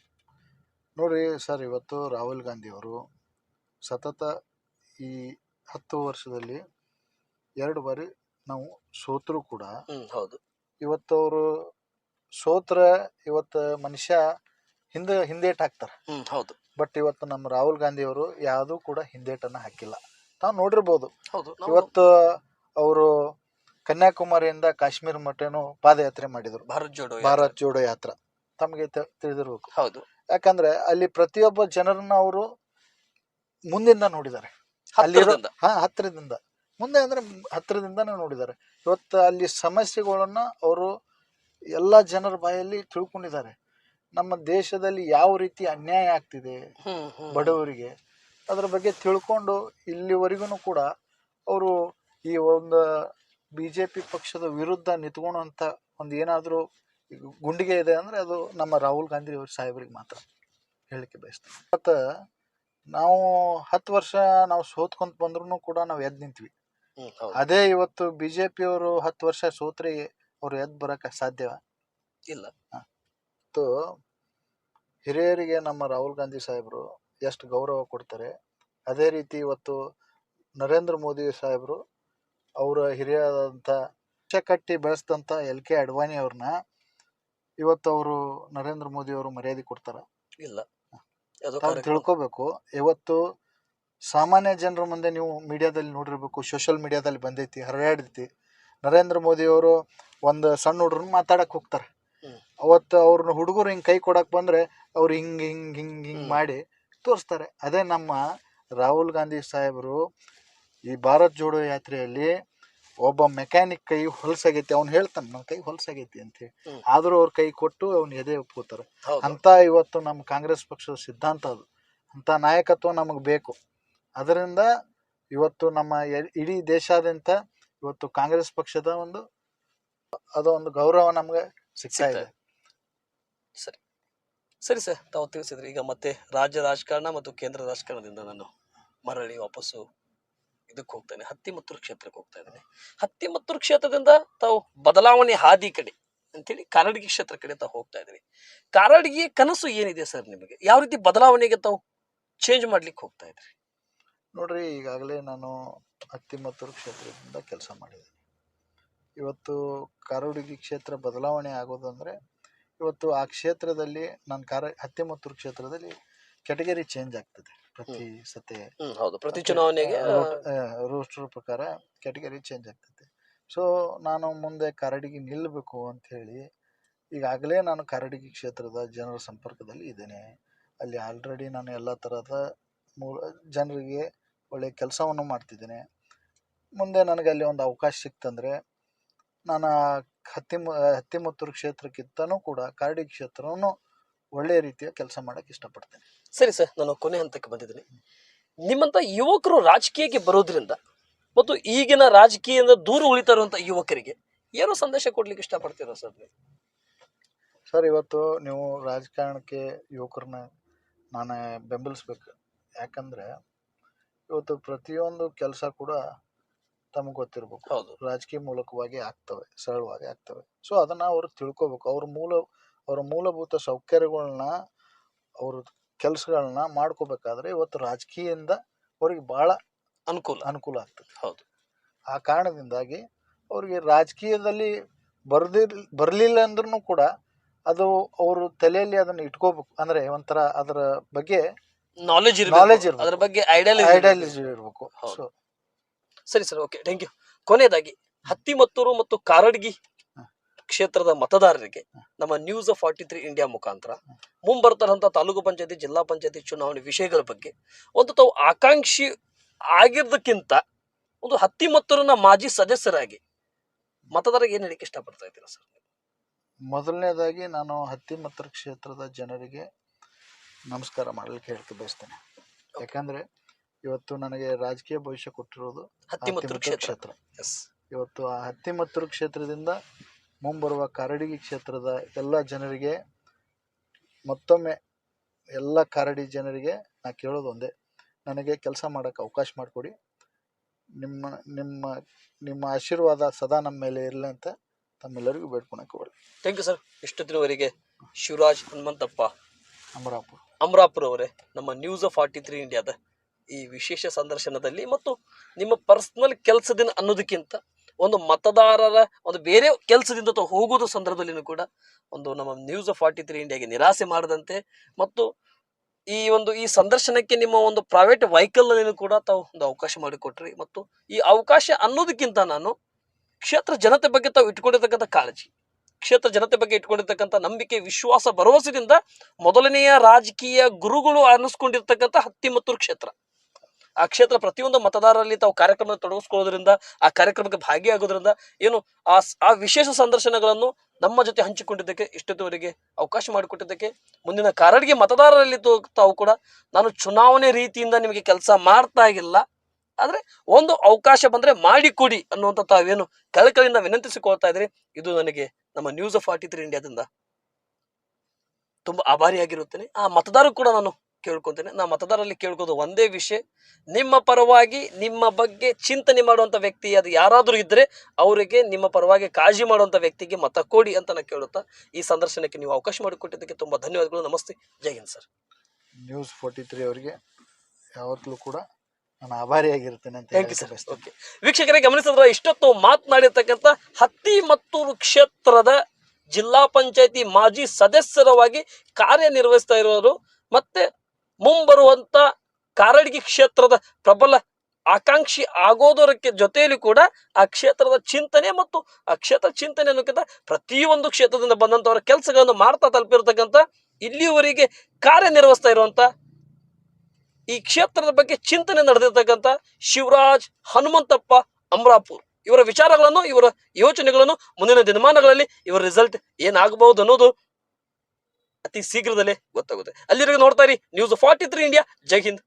ನೋಡಿ ಸರ್ ಇವತ್ತು ರಾಹುಲ್ ಗಾಂಧಿ ಅವರು ಸತತ ಈ ಹತ್ತು ವರ್ಷದಲ್ಲಿ ಎರಡು ಬಾರಿ ನಾವು ಸೋತರು ಕೂಡ. ಹ್ಮ್ ಹೌದು. ಇವತ್ತು ಅವರು ಸೋತ್ರ ಇವತ್ತು ಮನುಷ್ಯ ಹಿಂದೆ ಹಿಂದೇಟ್ ಹಾಕ್ತಾರೆ. ಹ್ಮ್ ಹೌದು. ಬಟ್ ಇವತ್ತು ನಮ್ಮ ರಾಹುಲ್ ಗಾಂಧಿ ಅವರು ಯಾವುದೂ ಕೂಡ ಹಿಂದೇಟನ್ನ ಹಾಕಿಲ್ಲ. ತಾವು ನೋಡಿರ್ಬೋದು. ಹೌದು ನಾವು ಇವತ್ತು ಅವರು ಕನ್ಯಾಕುಮಾರಿಯಿಂದ ಕಾಶ್ಮೀರ ಮಟ್ಟನು ಪಾದಯಾತ್ರೆ ಮಾಡಿದರು. ಭಾರತ್ ಜೋಡೋ ಯಾತ್ರೆ. ಭಾರತ್ ಜೋಡೋ ಯಾತ್ರಾ. ತಮಗೆ ತ- ತಿಳಿದಿರ್ಬೇಕು. ಹೌದು. ಯಾಕಂದ್ರೆ ಅಲ್ಲಿ ಪ್ರತಿಯೊಬ್ಬ ಜನರನ್ನ ಅವರು ಮುಂದಿಂದ ನೋಡಿದ್ದಾರೆ. ಅಲ್ಲಿರೋ. ಹಾ ಹತ್ತಿರದಿಂದ. ಮುಂದೆ ಅಂದ್ರೆ ಹತ್ತಿರದಿಂದನೇ ನೋಡಿದ್ದಾರೆ. ಇವತ್ತು ಅಲ್ಲಿ ಸಮಸ್ಯೆಗಳನ್ನ ಅವರು ಎಲ್ಲ ಜನರ ಬಾಯಲ್ಲಿ ತಿಳ್ಕೊಂಡಿದ್ದಾರೆ. ನಮ್ಮ ದೇಶದಲ್ಲಿ ಯಾವ ರೀತಿ ಅನ್ಯಾಯ ಆಗ್ತಿದೆ ಬಡವರಿಗೆ ಅದ್ರ ಬಗ್ಗೆ ತಿಳ್ಕೊಂಡು ಇಲ್ಲಿವರೆಗೂ ಕೂಡ ಅವರು ಈ ಒಂದು ಬಿ ಜೆ ಪಿ ಪಕ್ಷದ ವಿರುದ್ಧ ನಿಂತ್ಕೊಳ್ಳುವಂಥ ಒಂದು ಏನಾದರೂ ಗುಂಡಿಗೆ ಇದೆ ಅಂದರೆ ಅದು ನಮ್ಮ ರಾಹುಲ್ ಗಾಂಧಿ ಅವ್ರ ಸಾಹೇಬರಿಗೆ ಮಾತ್ರ. ಹೇಳಲಿಕ್ಕೆ ಬಯಸ್ತೀನಿ. ಮತ್ತು ನಾವು ಹತ್ತು ವರ್ಷ ನಾವು ಸೋತ್ಕೊಂತ ಬಂದ್ರು ಕೂಡ ನಾವು ಎದ್ದು ನಿಂತ್ವಿ. ಹ್ಮ್ ಹೌದು. ಅದೇ ಇವತ್ತು ಬಿ ಜೆ ಪಿಯವರು ಹತ್ತು ವರ್ಷ ಸೋತ್ರಿ ಅವ್ರು ಎದ್ದು ಬರಕ ಸಾಧ್ಯವ? ಇಲ್ಲ. ಮತ್ತು ಹಿರಿಯರಿಗೆ ನಮ್ಮ ರಾಹುಲ್ ಗಾಂಧಿ ಸಾಹೇಬರು ಎಷ್ಟು ಗೌರವ ಕೊಡ್ತಾರೆ ಅದೇ ರೀತಿ ಇವತ್ತು ನರೇಂದ್ರ ಮೋದಿ ಸಾಹೇಬರು ಅವರ ಹಿರಿಯರಾದಂಥ ಪಕ್ಷ ಕಟ್ಟಿ ಬೆಳೆಸಿದಂಥ ಎಲ್ ಕೆ ಅಡ್ವಾಣಿ ಅವ್ರನ್ನ ಇವತ್ತು ಅವರು ನರೇಂದ್ರ ಮೋದಿ ಅವರು ಮರ್ಯಾದೆ ಕೊಡ್ತಾರ? ಇಲ್ಲ. ತಾವು. ತಿಳ್ಕೊಬೇಕು. ಇವತ್ತು ಸಾಮಾನ್ಯ ಜನರ ಮುಂದೆ ನೀವು ಮೀಡಿಯಾದಲ್ಲಿ ನೋಡಿರ್ಬೇಕು ಸೋಷಿಯಲ್ ಮೀಡಿಯಾದಲ್ಲಿ ಬಂದೈತಿ ಹರಡೈತಿ ನರೇಂದ್ರ ಮೋದಿ ಅವರು ಒಂದು ಸಣ್ಣ ಹುಡುಗ್ರನ್ನ ಮಾತಾಡಕ್ ಹೋಗ್ತಾರೆ. ಅವತ್ತು ಅವ್ರನ್ನ ಹುಡುಗರು ಹಿಂಗೆ ಕೈ ಕೊಡಕ್ ಬಂದ್ರೆ ಅವ್ರು ಹಿಂಗೆ ಹಿಂಗೆ ಹಿಂಗೆ ಹಿಂಗೆ ಮಾಡಿ ತೋರಿಸ್ತಾರೆ. ಅದೇ ನಮ್ಮ ರಾಹುಲ್ ಗಾಂಧಿ ಸಾಹೇಬರು ಈ ಭಾರತ್ ಜೋಡೋ ಯಾತ್ರೆಯಲ್ಲಿ ಒಬ್ಬ ಮೆಕ್ಯಾನಿಕ್ ಕೈ ಹೊಲಸಾಗೈತಿ ಅವ್ನು ಹೇಳ್ತಾನೆ ನನ್ನ ಕೈ ಹೊಲಸಾಗೈತಿ ಅಂತ ಹೇಳಿ. ಆದರೂ ಅವ್ರ ಕೈ ಕೊಟ್ಟು ಅವ್ನು ಎದೆ ಒಪ್ಕೋತಾರೆ. ಅಂತ ಇವತ್ತು ನಮ್ಮ ಕಾಂಗ್ರೆಸ್ ಪಕ್ಷದ ಸಿದ್ಧಾಂತ ಅದು. ಅಂತ ನಾಯಕತ್ವ ನಮಗೆ ಬೇಕು. ಅದರಿಂದ ಇವತ್ತು ನಮ್ಮ ಇಡೀ ದೇಶಾದ್ಯಂತ ಇವತ್ತು ಕಾಂಗ್ರೆಸ್ ಪಕ್ಷದ ಒಂದು ಅದು ಒಂದು ಗೌರವ ನಮಗೆ ಸಿಗ್ತಾ ಇದೆ. ಸರಿ. ಸರಿ ಸರ್ ತಾವು ತಿಳಿಸಿದ್ರಿ. ಈಗ ಮತ್ತೆ ರಾಜ್ಯ ರಾಜಕಾರಣ ಮತ್ತು ಕೇಂದ್ರ ರಾಜಕಾರಣದಿಂದ ನಾನು ಮರಳಿ ವಾಪಸ್ಸು ಇದಕ್ಕೆ ಹೋಗ್ತಾನೆ. ಹತ್ತಿಮತ್ತೂರು ಕ್ಷೇತ್ರಕ್ಕೆ ಹೋಗ್ತಾ ಇದ್ದಾನೆ. ಹತ್ತಿಮತ್ತೂರು ಕ್ಷೇತ್ರದಿಂದ ತಾವು ಬದಲಾವಣೆ ಹಾದಿ ಕಡೆ ಅಂತೇಳಿ ಕಾರಡಗಿ ಕ್ಷೇತ್ರ ಕಡೆ ತಾವು ಹೋಗ್ತಾ ಇದ್ದೀರಿ. ಕಾರಡಗಿಯ ಕನಸು ಏನಿದೆ ಸರ್ ನಿಮಗೆ? ಯಾವ ರೀತಿ ಬದಲಾವಣೆಗೆ ತಾವು ಚೇಂಜ್ ಮಾಡ್ಲಿಕ್ಕೆ ಹೋಗ್ತಾ ಇದ್ರಿ ನೋಡ್ರಿ, ಈಗಾಗಲೇ ನಾನು ಹತ್ತಿಮತ್ತೂರು ಕ್ಷೇತ್ರದಿಂದ ಕೆಲಸ ಮಾಡಿದ್ದೀನಿ. ಇವತ್ತು ಕಾರಡಗಿ ಕ್ಷೇತ್ರ ಬದಲಾವಣೆ ಆಗೋದಂದ್ರೆ, ಇವತ್ತು ಆ ಕ್ಷೇತ್ರದಲ್ಲಿ ನಾನು ಕಾರ, ಹತ್ತಿಮತ್ತೂರು ಕ್ಷೇತ್ರದಲ್ಲಿ ಕೆಟಗರಿ ಚೇಂಜ್ ಆಗ್ತದೆ. ಪ್ರತಿ ಸತಿ ಹ್ಮ್ ಹೌದು. ಪ್ರತಿ ಚುನಾವಣೆಗೆ ರೂಸ್ಟರ್ ಪ್ರಕಾರ ಕ್ಯಾಟಗರಿ ಚೇಂಜ್ ಆಗ್ತೈತೆ. ಸೊ ನಾನು ಮುಂದೆ ಕರಡಿಗೆ ನಿಲ್ಲಬೇಕು ಅಂತ ಹೇಳಿ ಈಗಾಗಲೇ ನಾನು ಕರಡಿಗೆ ಕ್ಷೇತ್ರದ ಜನರ ಸಂಪರ್ಕದಲ್ಲಿ ಇದ್ದೇನೆ. ಅಲ್ಲಿ ಆಲ್ರೆಡಿ ನಾನು ಎಲ್ಲ ಥರದ ಮೂಲ ಜನರಿಗೆ ಒಳ್ಳೆಯ ಕೆಲಸವನ್ನು ಮಾಡ್ತಿದ್ದೇನೆ. ಮುಂದೆ ನನಗೆ ಅಲ್ಲಿ ಒಂದು ಅವಕಾಶ ಸಿಕ್ತಂದ್ರೆ ನಾನು ಹತ್ತಿಮ ಹತ್ತಿ ಹತ್ತಿಮತ್ತೂರು ಕ್ಷೇತ್ರಕ್ಕಿಂತನೂ ಕೂಡ ಕರಡಿ ಕ್ಷೇತ್ರವನ್ನು ಒಳ್ಳೆಯ ರೀತಿಯ ಕೆಲಸ ಮಾಡೋಕ್ಕೆ ಇಷ್ಟಪಡ್ತೇನೆ. ಸರಿ ಸರ್ ನಾನು ಕೊನೆ ಹಂತಕ್ಕೆ ಬಂದಿದ್ದೀನಿ. ನಿಮ್ಮಂತ ಯುವಕರು ರಾಜಕೀಯಕ್ಕೆ ಬರೋದ್ರಿಂದ ಮತ್ತು ಈಗಿನ ರಾಜಕೀಯದಿಂದ ದೂರ ಉಳಿತಾ ಇರುವಂತ ಯುವಕರಿಗೆ ಏನು ಸಂದೇಶ ಕೊಡ್ಲಿಕ್ಕೆ ಇಷ್ಟಪಡ್ತೀರಾ ಸರ್ ನೀವು? ಸರ್ ಇವತ್ತು ನೀವು ರಾಜಕಾರಣಕ್ಕೆ ಯುವಕರನ್ನ ನಾನು ಬೆಂಬಲಿಸ್ಬೇಕು. ಯಾಕಂದ್ರೆ ಇವತ್ತು ಪ್ರತಿಯೊಂದು ಕೆಲಸ ಕೂಡ ತಮಗೆ ಗೊತ್ತಿರಬೇಕು. ಹೌದು. ರಾಜಕೀಯ ಮೂಲಕವಾಗಿ ಆಗ್ತವೆ ಸರಳವಾಗಿ ಆಗ್ತವೆ. ಸೊ ಅದನ್ನ ಅವರು ತಿಳ್ಕೊಬೇಕು. ಅವ್ರ ಮೂಲ ಅವರ ಮೂಲಭೂತ ಸೌಕರ್ಯಗಳನ್ನ ಅವ್ರ ಕೆಲಸಗಳನ್ನ ಮಾಡ್ಕೋಬೇಕಾದ್ರೆ ಇವತ್ತು ರಾಜಕೀಯದಿಂದ ಅವ್ರಿಗೆ ಭಾಳ ಅನುಕೂಲ. ಅನುಕೂಲ ಆಗ್ತದೆ. ಹೌದು. ಆ ಕಾರಣದಿಂದಾಗಿ ಅವ್ರಿಗೆ ರಾಜಕೀಯದಲ್ಲಿ ಬರ್ದಿರ್ ಬರಲಿಲ್ಲ ಅಂದ್ರೂ ಕೂಡ ಅದು ಅವರು ತಲೆಯಲ್ಲಿ ಅದನ್ನು ಇಟ್ಕೋಬೇಕು. ಅಂದರೆ ಒಂಥರ ಅದರ ಬಗ್ಗೆ ನಾಲೆಜ್ ನಾಲೆಜ್ ಅದರ ಬಗ್ಗೆ ಐಡಿಯಾಲಜಿ ಇರಬೇಕು. ಸರಿ ಸರ್ ಓಕೆ ಥ್ಯಾಂಕ್ ಯು ಕೊನೆಯದಾಗಿ ಹತ್ತಿಮತ್ತೂರು ಮತ್ತು ಕಾರಡ್ಗಿ. ಕ್ಷೇತ್ರದ ಮತದಾರರಿಗೆ ನಮ್ಮ ನ್ಯೂಸ್ ಫಾರ್ಟಿ ತ್ರೀ ಇಂಡಿಯಾ ಮುಖಾಂತರ ಮುಂಬರ್ತಾರಂತ ತಾಲೂಕು ಪಂಚಾಯತಿ ಜಿಲ್ಲಾ ಪಂಚಾಯತಿ ಚುನಾವಣೆ ವಿಷಯಗಳ ಬಗ್ಗೆ ಒಂದು ತಾವು ಆಕಾಂಕ್ಷಿ ಆಗಿದ್ದಕ್ಕಿಂತ ಒಂದು ಹತ್ತಿಮತ್ತರನ್ನ ಮಾಜಿ ಸದಸ್ಯರಾಗಿ ಮತದಾರರಿಗೆ ಏನು ಹೇಳಿಕ್ಕೆ ಇಷ್ಟಪಡ್ತಾ ಇದ್ದೀರಾ ಸರ್? ಮೊದಲನೇದಾಗಿ ನಾನು ಹತ್ತಿಮತ್ತರ ಕ್ಷೇತ್ರದ ಜನರಿಗೆ ನಮಸ್ಕಾರ ಮಾಡಲಿಕ್ಕೆ ಹೇಳ್ತಾ ಬಯಸ್ತೇನೆ. ಯಾಕಂದ್ರೆ ಇವತ್ತು ನನಗೆ ರಾಜಕೀಯ ಭವಿಷ್ಯ ಕೊಟ್ಟಿರೋದು ಹತ್ತಿಮತ್ತೂರು ಕ್ಷೇತ್ರ. ಎಸ್ ಇವತ್ತು ಆ ಹತ್ತಿಮತ್ತೂರು ಕ್ಷೇತ್ರದಿಂದ ಮುಂಬರುವ ಕಾರಡಗಿ ಕ್ಷೇತ್ರದ ಎಲ್ಲ ಜನರಿಗೆ ಮತ್ತೊಮ್ಮೆ ಎಲ್ಲ ಕಾರಡಿ ಜನರಿಗೆ ನಾ ಕೇಳೋದು ಒಂದೇ. ನನಗೆ ಕೆಲಸ ಮಾಡೋಕ್ಕೆ ಅವಕಾಶ ಮಾಡಿಕೊಡಿ. ನಿಮ್ಮ ನಿಮ್ಮ ನಿಮ್ಮ ಆಶೀರ್ವಾದ ಸದಾ ನಮ್ಮ ಮೇಲೆ ಇರಲಿ ಅಂತ ತಮ್ಮೆಲ್ಲರಿಗೂ ಬೇಡ್ಕೊಳಕ್ಕೆ ಹೋಗಿ ಥ್ಯಾಂಕ್ ಯು ಸರ್ ಇಷ್ಟೊತ್ತಿನವರೆಗೆ ಶಿವರಾಜ್ ಹನುಮಂತಪ್ಪ ಅಮರಾಪುರ. ಅಮರಾಪುರ ಅವರೇ ನಮ್ಮ ನ್ಯೂಸ್ ಫಾರ್ಟಿ ತ್ರೀ ಇಂಡಿಯಾದ ಈ ವಿಶೇಷ ಸಂದರ್ಶನದಲ್ಲಿ ಮತ್ತು ನಿಮ್ಮ ಪರ್ಸನಲ್ ಕೆಲಸದಿಂದ ಅನ್ನೋದಕ್ಕಿಂತ ಒಂದು ಮತದಾರರ ಒಂದು ಬೇರೆ ಕೆಲಸದಿಂದ ಹೋಗೋದು ಸಂದರ್ಭದಲ್ಲಿನೂ ಕೂಡ ಒಂದು ನಮ್ಮ ನ್ಯೂಸ್ ಫಾರ್ಟಿ ತ್ರೀ ಇಂಡಿಯಾಗೆ ನಿರಾಸೆ ಮಾಡದಂತೆ ಮತ್ತು ಈ ಒಂದು ಈ ಸಂದರ್ಶನಕ್ಕೆ ನಿಮ್ಮ ಒಂದು ಪ್ರೈವೇಟ್ ವೆಹಿಕಲ್ ಕೂಡ ತಾವು ಒಂದು ಅವಕಾಶ ಮಾಡಿಕೊಟ್ರಿ. ಮತ್ತು ಈ ಅವಕಾಶ ಅನ್ನೋದಕ್ಕಿಂತ ನಾನು ಕ್ಷೇತ್ರ ಜನತೆ ಬಗ್ಗೆ ತಾವು ಇಟ್ಕೊಂಡಿರ್ತಕ್ಕಂಥ ಕಾಳಜಿ, ಕ್ಷೇತ್ರ ಜನತೆ ಬಗ್ಗೆ ಇಟ್ಕೊಂಡಿರ್ತಕ್ಕಂಥ ನಂಬಿಕೆ, ವಿಶ್ವಾಸ, ಭರವಸೆಯಿಂದ ಮೊದಲನೆಯ ರಾಜಕೀಯ ಗುರುಗಳು ಅನ್ನಿಸ್ಕೊಂಡಿರ್ತಕ್ಕಂಥ ಹತ್ತಿಮತ್ತೂರು ಕ್ಷೇತ್ರ. ಆ ಕ್ಷೇತ್ರ ಪ್ರತಿಯೊಂದು ಮತದಾರರಲ್ಲಿ ತಾವು ಕಾರ್ಯಕ್ರಮ ತೊಡಗಿಸ್ಕೊಳ್ಳೋದ್ರಿಂದ, ಆ ಕಾರ್ಯಕ್ರಮಕ್ಕೆ ಭಾಗಿಯಾಗೋದ್ರಿಂದ ಏನು ಆ ಆ ವಿಶೇಷ ಸಂದರ್ಶನಗಳನ್ನು ನಮ್ಮ ಜೊತೆ ಹಂಚಿಕೊಂಡಿದ್ದಕ್ಕೆ ಇಷ್ಟದವರೆಗೆ ಅವಕಾಶ ಮಾಡಿಕೊಟ್ಟಿದ್ದಕ್ಕೆ ಮುಂದಿನ ಕಾರಡಿಗೆ ಮತದಾರರಲ್ಲಿ ತಾವು ಕೂಡ ನಾನು ಚುನಾವಣೆ ರೀತಿಯಿಂದ ನಿಮಗೆ ಕೆಲಸ ಮಾಡ್ತಾ ಇಲ್ಲ ಆದರೆ ಒಂದು ಅವಕಾಶ ಬಂದ್ರೆ ಮಾಡಿಕೊಡಿ ಅನ್ನುವಂಥ ತಾವೇನು ಕಳಕಳಿಯಿಂದ ವಿನಂತಿಸಿಕೊಳ್ತಾ ಇದ್ರಿ, ಇದು ನನಗೆ ನಮ್ಮ ನ್ಯೂಸ್ ಫಾರ್ಟಿ ತ್ರೀ ಇಂಡಿಯಾದಿಂದ ತುಂಬಾ ಆಭಾರಿಯಾಗಿರುತ್ತೇನೆ. ಆ ಮತದಾರರು ಕೂಡ ನಾನು ಕೇಳ್ಕೊತೇನೆ. ನಾ ಮತದಾರರಲ್ಲಿ ಕೇಳ್ಕೋದು ಒಂದೇ ವಿಷಯ. ನಿಮ್ಮ ಪರವಾಗಿ ನಿಮ್ಮ ಬಗ್ಗೆ ಚಿಂತನೆ ಮಾಡುವಂಥ ವ್ಯಕ್ತಿ ಅದು ಯಾರಾದರೂ ಇದ್ದರೆ ಅವರಿಗೆ ನಿಮ್ಮ ಪರವಾಗಿ ಕಾಳಜಿ ಮಾಡುವಂಥ ವ್ಯಕ್ತಿಗೆ ಮತ ಕೊಡಿ ಅಂತ ನಾನು ಕೇಳುತ್ತಾ ಈ ಸಂದರ್ಶನಕ್ಕೆ ನೀವು ಅವಕಾಶ ಮಾಡಿಕೊಟ್ಟಿದ್ದಕ್ಕೆ ತುಂಬ ಧನ್ಯವಾದಗಳು. ನಮಸ್ತೆ. ಜೈ ಹಿಂದ್ ಸರ್. ನ್ಯೂಸ್ ಫೋರ್ಟಿ ತ್ರೀ ಅವರಿಗೆ ಯಾವತ್ತಲೂ ಕೂಡ ನಾನು ಆಭಾರಿಯಾಗಿರ್ತೇನೆ ಅಂತ ಸರ್ ಓಕೆ ವೀಕ್ಷಕರೇ ಗಮನಿಸಿದ್ರೆ ಇಷ್ಟೊತ್ತು ಮಾತನಾಡಿರ್ತಕ್ಕಂಥ ಹತ್ತಿಮತ್ತೂರು ಕ್ಷೇತ್ರದ ಜಿಲ್ಲಾ ಪಂಚಾಯತಿ ಮಾಜಿ ಸದಸ್ಯರವಾಗಿ ಕಾರ್ಯನಿರ್ವಹಿಸ್ತಾ ಇರೋರು ಮತ್ತೆ ಮುಂಬರುವಂತ ಕಾರಡಿಗೆ ಕ್ಷೇತ್ರದ ಪ್ರಬಲ ಆಕಾಂಕ್ಷಿ ಆಗೋದರಕ್ಕೆ ಜೊತೆಯಲ್ಲಿ ಕೂಡ ಆ ಕ್ಷೇತ್ರದ ಚಿಂತನೆ ಮತ್ತು ಆ ಕ್ಷೇತ್ರ ಚಿಂತನೆ ಅನ್ನೋಕ್ಕಿಂತ ಪ್ರತಿಯೊಂದು ಕ್ಷೇತ್ರದಿಂದ ಬಂದಂತವರ ಕೆಲಸಗಳನ್ನು ಮಾಡ್ತಾ ತಲುಪಿರ್ತಕ್ಕಂಥ ಇಲ್ಲಿಯವರೆಗೆ ಕಾರ್ಯನಿರ್ವಹಿಸ್ತಾ ಇರುವಂಥ ಈ ಕ್ಷೇತ್ರದ ಬಗ್ಗೆ ಚಿಂತನೆ ನಡೆದಿರ್ತಕ್ಕಂಥ ಶಿವರಾಜ್ ಹನುಮಂತಪ್ಪ ಅಮರಾಪುರ್. ಇವರ ವಿಚಾರಗಳನ್ನು, ಇವರ ಯೋಚನೆಗಳನ್ನು ಮುಂದಿನ ದಿನಮಾನಗಳಲ್ಲಿ, ಇವರ ರಿಸಲ್ಟ್ ಏನಾಗಬಹುದು ಅನ್ನೋದು ಅತಿ ಶೀಘ್ರದಲ್ಲೇ ಗೊತ್ತಾಗುತ್ತೆ. ಅಲ್ಲಿರೋ ನೋಡ್ತಾ ಇರಿ ನ್ಯೂಸ್ ಫಾರ್ಟಿ ತ್ರೀ ಇಂಡಿಯಾ ಜೈ ಹಿಂದ್